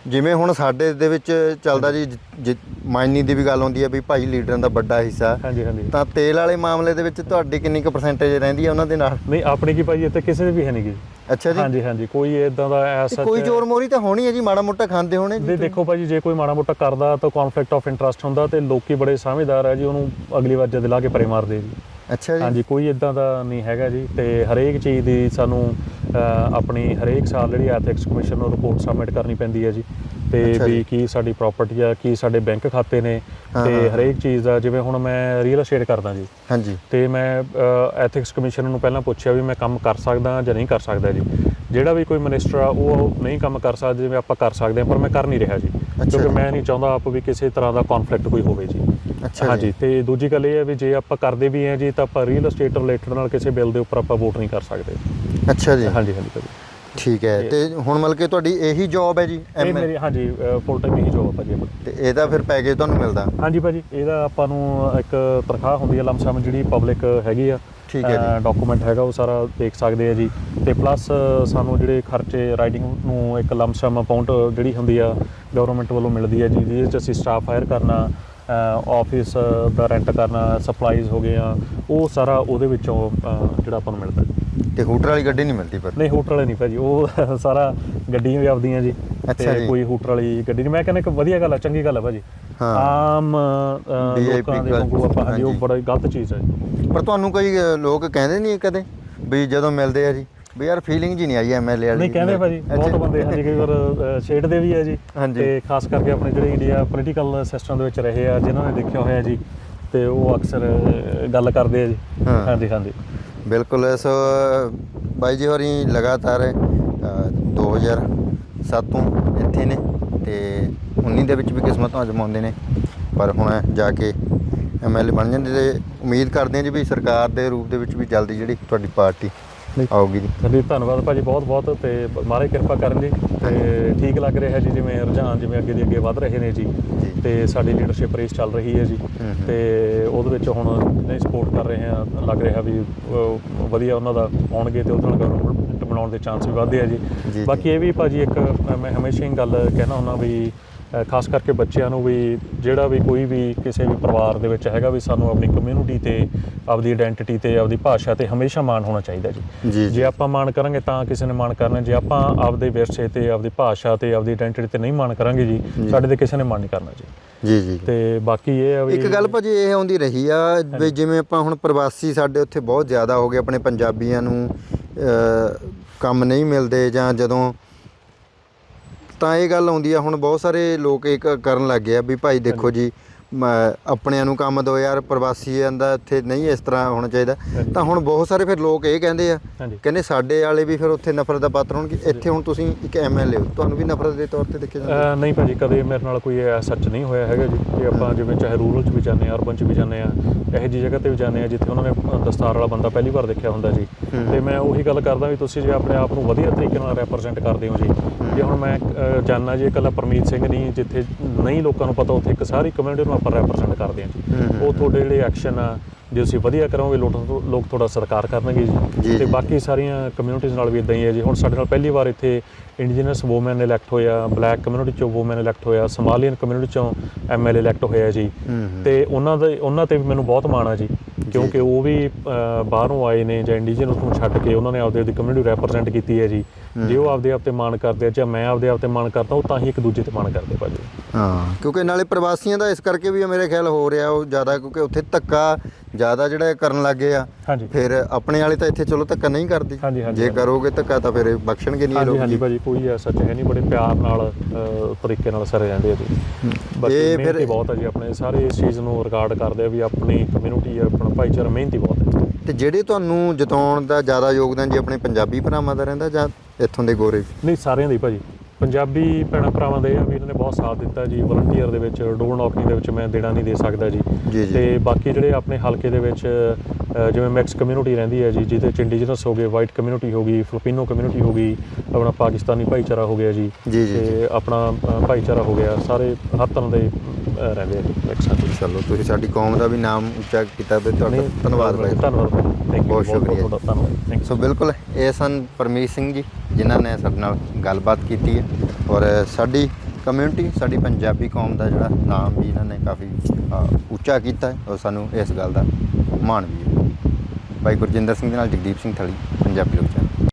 ਜਿਵੇਂ ਹੁਣ ਸਾਡੇ ਦੇ ਵਿੱਚ ਚੱਲਦਾ ਜੀ ਮਾਈਨਿੰਗ ਦੀ ਵੀ ਗੱਲ ਹੁੰਦੀ ਹੈ ਵੀ ਭਾਈ ਲੀਡਰਾਂ ਦਾ ਵੱਡਾ ਹਿੱਸਾ।
ਹਾਂਜੀ ਹਾਂਜੀ।
ਤਾਂ ਤੇਲ ਵਾਲੇ ਮਾਮਲੇ ਦੇ ਵਿੱਚ ਤੁਹਾਡੀ ਕਿੰਨੀ ਕੁ ਪਰਸੈਂਟੇਜ ਰਹਿੰਦੀ ਹੈ ਉਹਨਾਂ ਦੇ ਨਾਲ?
ਨਹੀਂ ਆਪਣੀ ਕੀ ਭਾਜੀ ਇੱਥੇ ਕਿਸੇ ਦੇ ਵੀ ਹੈ ਨਹੀਂ ਗੀ।
ਅੱਛਾ ਜੀ।
ਹਾਂਜੀ ਹਾਂਜੀ ਕੋਈ ਇਦਾਂ ਦਾ ਐਸਾ
ਕੋਈ ਜ਼ੋਰ ਮੋਰੀ ਤਾਂ ਹੋਣੀ ਹੈ ਜੀ ਮਾੜਾ ਮੋਟਾ ਖਾਂਦੇ ਹੋਣੇ ਜੀ
ਦੇਖੋ ਭਾਜੀ ਜੇ ਕੋਈ ਮਾੜਾ ਮੋਟਾ ਕਰਦਾ ਤਾਂ ਕਨਫਲਿਕਟ ਆਫ ਇੰਟਰਸਟ ਹੁੰਦਾ ਤੇ ਲੋਕੀ ਬੜੇ ਸਮਝਦਾਰ ਹੈ ਜੀ ਉਹਨੂੰ ਅਗਲੀ ਵਾਰ ਜਦ ਲਾ ਕੇ ਪਰੇ ਮਾਰਦੇ ਜੀ।
ਅੱਛਾ ਜੀ।
ਹਾਂਜੀ ਕੋਈ ਇਦਾਂ ਦਾ ਨਹੀਂ ਹੈਗਾ ਜੀ ਤੇ ਹਰੇਕ ਚੀਜ਼ ਦੀ ਸਾਨੂੰ ਆਪਣੀ ਹਰੇਕ ਸਾਲ ਜਿਹੜੀ ਐਥਿਕਸ ਕਮਿਸ਼ਨ ਨੂੰ ਰਿਪੋਰਟ ਸਬਮਿਟ ਕਰਨੀ ਪੈਂਦੀ ਹੈ ਜੀ। ਤੇ। ਵੀ ਕੀ ਸਾਡੀ ਪ੍ਰਾਪਰਟੀ ਆ ਕੀ ਸਾਡੇ ਬੈਂਕ ਖਾਤੇ ਨੇ ਤੇ ਹਰੇਕ ਚੀਜ਼ ਦਾ ਜਿਵੇਂ ਹੁਣ ਮੈਂ ਰੀਅਲ ਏਸਟੇਟ ਕਰਦਾ ਜੀ।
ਹਾਂਜੀ।
ਤੇ ਮੈਂ ਐਥਿਕਸ ਕਮਿਸ਼ਨ ਨੂੰ ਪਹਿਲਾਂ ਪੁੱਛਿਆ ਵੀ ਮੈਂ ਕੰਮ ਕਰ ਸਕਦਾ ਜਾਂ ਨਹੀਂ ਕਰ ਸਕਦਾ ਜੀ। ਜਿਹੜਾ ਵੀ ਕੋਈ ਮਿਨਿਸਟਰ ਆ ਉਹ ਨਹੀਂ ਕੰਮ ਕਰ ਸਕਦਾ ਜਿਵੇਂ ਆਪਾਂ ਕਰ ਸਕਦੇ ਹਾਂ ਪਰ ਮੈਂ ਕਰ ਨਹੀਂ ਰਿਹਾ ਜੀ। ਕਿਉਂਕਿ। ਮੈਂ ਨਹੀਂ ਚਾਹੁੰਦਾ ਆਪ ਵੀ ਕਿਸੇ ਤਰ੍ਹਾਂ ਦਾ ਕਨਫਲਿਕਟ ਕੋਈ ਹੋਵੇ ਜੀ। ਹਾਂਜੀ ਤੇ ਦੂਜੀ ਗੱਲ ਇਹ ਹੈ ਵੀ ਜੇ ਆਪਾਂ ਕਰਦੇ ਵੀ ਹਾਂ ਜੀ ਤਾਂ ਆਪਾਂ ਰੀਅਲ ਏਸਟੇਟ ਰਿਲੇਟਡ ਨਾਲ ਕਿਸੇ ਬਿੱਲ ਦੇ ਉੱਪਰ ਆਪਾਂ ਵੋਟ ਨਹੀਂ ਕਰ ਸਕਦੇ।
ਅੱਛਾ ਜੀ।
ਹਾਂਜੀ ਹਾਂਜੀ ਭਾਜੀ।
ਠੀਕ ਹੈ ਤੇ ਹੁਣ ਮਤਲਬ ਕਿ ਤੁਹਾਡੀ ਇਹੀ ਜੌਬ ਹੈ ਜੀ
ਇਹ ਮੇਰੀ ਹਾਂਜੀ ਫੁੱਲ ਟਾਈਮ ਹੀ ਜੋਬ ਹੈ ਭਾਜੀ।
ਤੇ ਇਹਦਾ ਫਿਰ ਪੈਕੇਜ ਤੁਹਾਨੂੰ ਮਿਲਦਾ?
ਹਾਂਜੀ ਭਾਜੀ ਇਹਦਾ ਆਪਾਂ ਨੂੰ ਇੱਕ ਤਨਖਾਹ ਹੁੰਦੀ ਹੈ ਲਮਸਮ ਜਿਹੜੀ ਪਬਲਿਕ ਹੈਗੀ ਆ।
ਠੀਕ ਹੈ ਜੀ।
ਡਾਕੂਮੈਂਟ ਹੈਗਾ ਉਹ ਸਾਰਾ ਦੇਖ ਸਕਦੇ ਆ ਜੀ। ਤੇ ਪਲੱਸ ਸਾਨੂੰ ਜਿਹੜੇ ਖਰਚੇ ਰਾਈਡਿੰਗ ਨੂੰ ਇੱਕ ਲਮਸਮ ਅਮਾਉਂਟ ਜਿਹੜੀ ਹੁੰਦੀ ਆ ਗਵਰਨਮੈਂਟ ਵੱਲੋਂ ਮਿਲਦੀ ਹੈ ਜੀ ਜਿਹਦੇ ਚ ਅਸੀਂ ਸਟਾਫ ਹਾਇਰ ਕਰਨਾ ਆਫਿਸ ਦਾ ਰੈਂਟ ਕਰਨਾ ਸਪਲਾਈਜ਼ ਹੋ ਗਏ ਆ ਉਹ ਸਾਰਾ ਉਹਦੇ ਵਿੱਚੋਂ ਜਿਹੜਾ ਆਪਾਂ ਨੂੰ ਮਿਲਦਾ
ਤੇ ਹੂਟਰ ਵਾਲੀ ਗੱਡੀ ਨਹੀਂ ਮਿਲਦੀ ਪਰ
ਨਹੀਂ ਹੂਟਰ ਵਾਲੇ ਨਹੀਂ ਭਾਜੀ ਉਹ ਸਾਰਾ ਗੱਡੀਆਂ ਵੀ ਆਪਦੀਆਂ ਜੀ
ਜੀ।
ਕੋਈ ਹੂਟਰ ਵਾਲੀ ਗੱਡੀ ਨਹੀਂ ਮੈਂ ਕਹਿੰਦਾ ਇੱਕ ਵਧੀਆ ਗੱਲ ਆ ਚੰਗੀ ਗੱਲ ਆ ਭਾਜੀ
ਹਾਂ।
ਆਮ ਲੋਕਾਂ ਦੇ ਵਾਂਗੂ ਆਪਾਂ ਹਾਂਜੀ ਉਹ। ਬੜਾ ਗਲਤ ਚੀਜ਼ ਹੈ
ਪਰ ਤੁਹਾਨੂੰ ਕੋਈ ਲੋਕ ਕਹਿੰਦੇ ਨਹੀਂ ਕਦੇ ਵੀ ਜਦੋਂ ਮਿਲਦੇ ਆ ਜੀ ਵੀ ਯਾਰ ਫੀਲਿੰਗ ਜੀ ਨਹੀਂ ਆਈ ਐਮਐਲਏ ਵਾਲੀ
ਨਹੀਂ ਕਹਿੰਦੇ ਭਾਜੀ ਬਹੁਤ। ਬੰਦੇ ਹਾਂਜੀ ਕਈ ਵਾਰ ਅ, ਛੇੜਦੇ ਵੀ ਹੈ ਜੀ। ਤੇ ਖਾਸ ਕਰਕੇ ਆਪਣੇ ਜਿਹੜੇ ਇੰਡੀਆ ਪੋਲੀਟੀਕਲ ਸਿਸਟਮ ਦੇ ਵਿੱਚ ਰਹੇ ਆ ਜਿਨ੍ਹਾਂ ਨੇ ਦੇਖਿਆ ਹੋਇਆ ਜੀ ਤੇ ਉਹ ਅਕਸਰ ਗੱਲ ਕਰਦੇ ਆ ਜੀ
ਹਾਂ।
ਹਾਂਜੀ ਹਾਂਜੀ
ਬਿਲਕੁਲ ਸੋ ਬਾਈ ਜੀ ਹੋਰੀ ਲਗਾਤਾਰ ਅ, 2007 ਤੋਂ ਇੱਥੇ ਨੇ ਤੇ 19 ਦੇ ਵਿੱਚ ਵੀ ਕਿਸਮਤਾਂ ਅਜਮਾਉਂਦੇ ਨੇ ਪਰ ਹੁਣ ਜਾ ਕੇ ਐਮਐਲਏ ਬਣ ਜਾਂਦੇ ਤੇ ਉਮੀਦ ਕਰਦੇ ਹਾਂ ਜੀ ਵੀ ਸਰਕਾਰ ਦੇ ਰੂਪ ਦੇ ਵਿੱਚ ਵੀ ਜਲਦੀ ਜਿਹੜੀ ਤੁਹਾਡੀ ਪਾਰਟੀ
ਨਹੀਂ।
ਆਊਗੀ ਜੀ
ਹਾਂਜੀ ਧੰਨਵਾਦ ਭਾਜੀ ਬਹੁਤ ਬਹੁਤ ਤੇ ਮਹਾਰਾਜ ਕਿਰਪਾ ਕਰਨ ਜੀ ਤੇ ਠੀਕ ਲੱਗ ਰਿਹਾ ਜੀ ਜਿਵੇਂ ਰੁਝਾਨ ਜਿਵੇਂ ਅੱਗੇ ਦੀ ਅੱਗੇ ਵੱਧ ਰਹੇ ਨੇ ਜੀ
ਜੀ।
ਤੇ ਸਾਡੀ ਲੀਡਰਸ਼ਿਪ ਰੇਸ ਚੱਲ ਰਹੀ ਹੈ ਜੀ। ਤੇ ਉਹਦੇ ਵਿੱਚ ਹੁਣ ਨਹੀਂ ਸਪੋਰਟ ਕਰ ਰਹੇ ਆ ਲੱਗ ਰਿਹਾ ਵੀ ਵਧੀਆ ਉਹਨਾਂ ਦਾ ਆਉਣਗੇ ਤੇ ਉਹਦੇ ਨਾਲ ਗਵਰਨਮੈਂਟ ਬਣਾਉਣ ਦੇ ਚਾਂਸ ਵੀ ਵਧਦੇ ਆ ਜੀ
ਜੀ, ਜੀ।
ਬਾਕੀ ਇਹ ਵੀ ਭਾਜੀ ਇੱਕ ਮੈਂ ਹਮੇਸ਼ਾ ਹੀ ਗੱਲ ਕਹਿਣਾ ਹੁੰਦਾ ਵੀ ਖਾਸ ਕਰਕੇ ਬੱਚਿਆਂ ਨੂੰ ਵੀ ਜਿਹੜਾ ਵੀ ਕੋਈ ਵੀ ਕਿਸੇ ਵੀ ਪਰਿਵਾਰ ਦੇ ਵਿੱਚ ਹੈਗਾ ਵੀ ਸਾਨੂੰ ਆਪਣੀ ਕਮਿਊਨਿਟੀ ਤੇ ਆਪਦੀ ਆਇਡੈਂਟੀਟੀ ਤੇ ਆਪਦੀ ਭਾਸ਼ਾ ਤੇ ਹਮੇਸ਼ਾ ਮਾਣ ਹੋਣਾ ਚਾਹੀਦਾ ਜੀ।
ਜੀ,
ਆਪਾਂ ਮਾਣ ਕਰਾਂਗੇ ਤਾਂ ਕਿਸੇ ਨੇ ਮਾਣ ਕਰਨਾ। ਜੇ ਆਪਾਂ ਆਪਦੇ ਵਿਰਸੇ ਤੇ ਆਪਦੀ ਭਾਸ਼ਾ ਤੇ ਆਪਦੀ ਆਇਡੈਂਟੀਟੀ ਤੇ ਨਹੀਂ ਮਾਣ ਕਰਾਂਗੇ ਜੀ ਸਾਡੇ ਤੇ ਕਿਸੇ ਨੇ ਮਾਣ ਨਹੀਂ ਕਰਨਾ ਜੀ।
ਜੀ ਜੀ।
ਤੇ ਬਾਕੀ ਇਹ ਆ ਵੀ
ਇੱਕ ਗੱਲ ਭਾਜੀ ਇਹ ਆਉਂਦੀ ਰਹੀ ਆ ਵੀ ਜਿਵੇਂ ਆਪਾਂ ਹੁਣ ਪ੍ਰਵਾਸੀ ਸਾਡੇ ਉੱਥੇ ਬਹੁਤ ਜ਼ਿਆਦਾ ਹੋ ਗਏ ਆਪਣੇ ਪੰਜਾਬੀਆਂ ਨੂੰ ਕੰਮ ਨਹੀਂ ਮਿਲਦੇ ਜਾਂ ਜਦੋਂ ਤਾਂ ਇਹ ਗੱਲ ਆਉਂਦੀ ਆ ਹੁਣ ਬਹੁਤ ਸਾਰੇ ਲੋਕ ਇਹ ਕ- ਕਰਨ ਲੱਗ ਗਏ ਆ ਵੀ ਭਾਈ ਦੇਖੋ ਜੀ ਆਪਣਿਆਂ ਨੂੰ ਕੰਮ ਦਿਓ ਯਾਰ ਪ੍ਰਵਾਸੀਆਂ ਦਾ ਇੱਥੇ ਨਹੀਂ ਇਸ ਤਰ੍ਹਾਂ ਹੋਣਾ ਚਾਹੀਦਾ। ਤਾਂ ਹੁਣ ਬਹੁਤ ਸਾਰੇ ਫਿਰ ਲੋਕ ਇਹ ਕਹਿੰਦੇ ਆ ਕਹਿੰਦੇ ਸਾਡੇ ਵਾਲੇ ਵੀ ਫਿਰ ਉੱਥੇ ਨਫ਼ਰਤ ਦਾ ਪਾਤਰ ਹੋਣਗੇ। ਇੱਥੇ ਹੁਣ ਤੁਸੀਂ ਇੱਕ ਐਮਐਲਏ ਹੋ ਤੁਹਾਨੂੰ ਵੀ ਨਫ਼ਰਤ ਦੇ ਤੌਰ ਤੇ ਦੇਖਿਆ ਜਾਂਦਾ
ਨਹੀਂ ਭਾਜੀ ਕਦੇ ਮੇਰੇ ਨਾਲ ਕੋਈ ਐ ਸੱਚ ਨਹੀਂ ਹੋਇਆ ਹੈਗਾ ਜੀ। ਕਿ ਆਪਾਂ ਜਿਵੇਂ ਚਾਹੇ ਰੂਰਲ ਚ ਵੀ ਜਾਂਦੇ ਆ ਅਰਬਨ ਚ ਵੀ ਜਾਂਦੇ ਆ ਇਹੋ ਜਿਹੀ ਜਗ੍ਹਾ ਤੇ ਵੀ ਜਾਂਦੇ ਆ ਜਿੱਥੇ ਉਹਨਾਂ ਨੇ ਦਸਤਾਰ ਵਾਲਾ ਬੰਦਾ ਪਹਿਲੀ ਵਾਰ ਦੇਖਿਆ ਹੁੰਦਾ ਜੀ। ਤੇ ਮੈਂ ਉਹੀ ਗੱਲ ਕਰਦਾ ਵੀ ਤੁਸੀਂ ਜੇ ਆਪਣੇ ਆਪ ਨੂੰ ਵਧੀਆ ਤਰੀਕੇ ਨਾਲ ਰੈਪਰੈਜ਼ੈਂਟ ਕਰਦੇ ਹੋ ਜੀ। ਜੇ ਹੁਣ ਮੈਂ ਜਾਣਨਾ ਜੀ ਇਕੱਲਾ ਪਰਮੀਤ ਸਿੰਘ ਨਹੀਂ ਜਿੱਥੇ ਨਹੀਂ ਲੋਕਾਂ ਨੂੰ ਪਤਾ ਉੱਥੇ ਇੱਕ ਸਾਰੀ ਕਮਿਊਨਿਟੀ ਨੂੰ ਆਪਾਂ ਰੈਪਰੈਜ਼ੈਂਟ ਕਰਦੇ ਹਾਂ। ਉਹ ਤੁਹਾਡੇ ਜਿਹੜੇ ਐਕਸ਼ਨ ਆ ਜੇ ਤੁਸੀਂ ਵਧੀਆ ਕਰੋਗੇ ਲੋਕ ਲੋਕ ਤੁਹਾਡਾ ਸਤਿਕਾਰ ਕਰਨਗੇ
ਜੀ,
ਤੇ। ਬਾਕੀ ਸਾਰੀਆਂ ਕਮਿਊਨਿਟੀਜ਼ ਨਾਲ ਵੀ ਇਦਾਂ ਹੀ ਹੈ ਜੀ। ਹੁਣ ਸਾਡੇ ਨਾਲ ਪਹਿਲੀ ਵਾਰ ਇੱਥੇ ਇੰਡੀਜੀਨਸ ਵੂਮਨ ਇਲੈਕਟ ਹੋਇਆ ਬਲੈਕ ਕਮਿਊਨਿਟੀ ਚੋਂ ਵੂਮਨ ਇਲੈਕਟ ਹੋਇਆ ਸਮਾਲੀਅਨ ਕਮਿਊਨਿਟੀ ਚੋਂ ਐਮਐਲਏ ਇਲੈਕਟ ਹੋਇਆ ਜੀ। ਤੇ ਉਹਨਾਂ ਦੇ ਉਹਨਾਂ ਤੇ ਵੀ ਮੈਨੂੰ ਬਹੁਤ ਮਾਣ ਆ ਜੀ। ਕਿਉਂਕਿ ਉਹ ਵੀ ਬਾਹਰੋਂ ਆਏ ਨੇ ਜਾਂ ਇੰਡੀਜਨਸ ਨੂੰ ਛੱਡ ਕੇ ਉਹਨਾਂ ਨੇ ਆਪਦੇ ਦੀ ਕਮਿਊਨਿਟੀ ਰੈਪਰੈਜ਼ੈਂਟ ਕੀਤੀ ਹੈ ਜੀ। ਜੇ ਉਹ ਆਪਦੇ ਆਪ ਤੇ ਮਾਣ ਕਰਦੇ ਆ ਜਾਂ ਮੈਂ ਆਪਦੇ ਆਪ ਤੇ ਮਾਣ ਕਰਦਾ ਉਹ ਤਾਂ ਹੀ ਇੱਕ ਦੂਜੇ ਤੇ ਮਾਣ ਕਰਦੇ ਭਾਜੀ।
ਹਾਂ ਕਿਉਂਕਿ ਨਾਲੇ ਪ੍ਰਵਾਸੀਆਂ ਦਾ ਇਸ ਕਰਕੇ ਵੀ ਮੇਰੇ ਖਿਆਲ ਹੋ ਰਿਹਾ ਉਹ ਜ਼ਿਆਦਾ ਕਿਉਂਕਿ ਉੱਥੇ ਧੱਕਾ ਜ਼ਿਆਦਾ ਜਿਹੜਾ ਕਰਨ ਲੱਗੇ ਆ। ਫਿਰ ਆਪਣੇ ਵਾਲੇ ਤਾਂ ਇੱਥੇ ਚਲੋ ਧੱਕਾ ਨਹੀਂ ਕਰਦੇ। ਜੇ। ਕਰੋਗੇ ਧੱਕਾ ਤਾਂ ਫਿਰ ਬਖਸ਼ਣਗੇ ਨਹੀਂ ਲੋਕ
ਹਾਂਜੀ ਭਾਜੀ ਕੋਈ ਐਸਾ ਹੈ ਨਹੀਂ ਬੜੇ ਪਿਆਰ ਨਾਲ ਤਰੀਕੇ ਨਾਲ ਸਾਰੇ ਰਹਿੰਦੇ ਆ ਜੀ। ਬਾਕੀ
ਇਹ
ਮਿਹਨਤੀ
ਫਿਰ-
ਬਹੁਤ ਹੈ ਜੀ ਆਪਣੇ ਸਾਰੇ ਇਸ ਚੀਜ਼ ਨੂੰ ਰਿਕਾਰਡ ਕਰਦੇ ਆ ਵੀ ਆਪਣੀ ਕਮਿਊਨਿਟੀ ਆਪਣਾ ਭਾਈਚਾਰਾ ਮਿਹਨਤੀ ਬਹੁਤ ਹੈ।
ਤੇ ਜਿਹੜੇ ਤੁਹਾਨੂੰ ਜਿਤਾਉਣ ਦਾ ਜ਼ਿਆਦਾ ਯੋਗਦਾਨ ਜੀ ਆਪਣੇ ਪੰਜਾਬੀ ਭਰਾਵਾਂ ਦਾ ਰਹਿੰਦਾ ਜਾਂ ਇੱਥੋਂ ਦੇ ਗੋਰੇ?
ਨਹੀਂ ਸਾਰਿਆਂ ਦੀ ਭਾਜੀ। ਪੰਜਾਬੀ ਭੈਣਾਂ ਭਰਾਵਾਂ ਦੇ ਆ ਵੀ ਇਹਨਾਂ ਨੇ ਬਹੁਤ ਸਾਥ ਦਿੱਤਾ ਜੀ। ਵਲੰਟੀਅਰ ਦੇ ਵਿੱਚ ਡੋਰ ਨੌਕਰੀ ਦੇ ਵਿੱਚ ਮੈਂ ਦੇਣਾ ਨਹੀਂ ਦੇ ਸਕਦਾ ਜੀ। ਤੇ ਬਾਕੀ ਜਿਹੜੇ ਆਪਣੇ ਹਲਕੇ ਦੇ ਵਿੱਚ ਜਿਵੇਂ ਮਿਕਸ ਕਮਿਊਨਿਟੀ ਰਹਿੰਦੀ ਹੈ ਜੀ ਜਿਹਦੇ ਚ ਇੰਡੀਜਨਸ ਹੋ ਗਏ ਵਾਈਟ ਕਮਿਊਨਿਟੀ ਹੋ ਗਈ ਫਿਲੀਪੀਨੋ ਕਮਿਊਨਿਟੀ ਹੋ ਗਈ ਆਪਣਾ ਪਾਕਿਸਤਾਨੀ ਭਾਈਚਾਰਾ ਹੋ ਗਿਆ ਜੀ। ਤੇ ਆਪਣਾ ਭਾਈਚਾਰਾ ਹੋ ਗਿਆ ਸਾਰੇ ਹਰ ਤਰ੍ਹਾਂ ਦੇ ਰਹਿੰਦੇ ਆ ਚ
ਚਲੋ ਤੁਸੀਂ ਸਾਡੀ ਕੌਮ ਦਾ ਵੀ ਨਾਮ ਉੱਚਾ ਕੀਤਾ ਤੇ ਤੁਹਾਡਾ
ਨਹੀਂ,
ਧੰਨਵਾਦ ਬਾਈ
ਧੰਨਵਾਦ ਥੈਂਕ ਯੂ
ਬਹੁਤ ਸ਼ੁਕਰੀਆ।
ਤੁਹਾਡਾ ਧੰਨਵਾਦ। ਥੈਂਕ
ਸੋ ਬਿਲਕੁਲ ਇਹ ਸਨ ਪਰਮੀਤ ਸਿੰਘ ਜੀ ਜਿਨ੍ਹਾਂ ਨੇ ਸਾਡੇ ਨਾਲ ਗੱਲਬਾਤ ਕੀਤੀ ਹੈ। ਔਰ ਸਾਡੀ ਕਮਿਊਨਿਟੀ ਸਾਡੀ ਪੰਜਾਬੀ ਕੌਮ ਦਾ ਜਿਹੜਾ ਨਾਮ ਵੀ ਇਹਨਾਂ ਨੇ ਕਾਫੀ ਅ, ਉੱਚਾ ਕੀਤਾ ਹੈ ਔਰ ਸਾਨੂੰ ਇਸ ਗੱਲ ਦਾ ਮਾਣ ਵੀ ਹੈ। ਬਾਈ ਗੁਰਜਿੰਦਰ ਸਿੰਘ ਦੇ ਨਾਲ ਜਗਦੀਪ ਸਿੰਘ ਥਲੀ ਪੰਜਾਬੀ ਲੋਕ ਚੈਨਲ।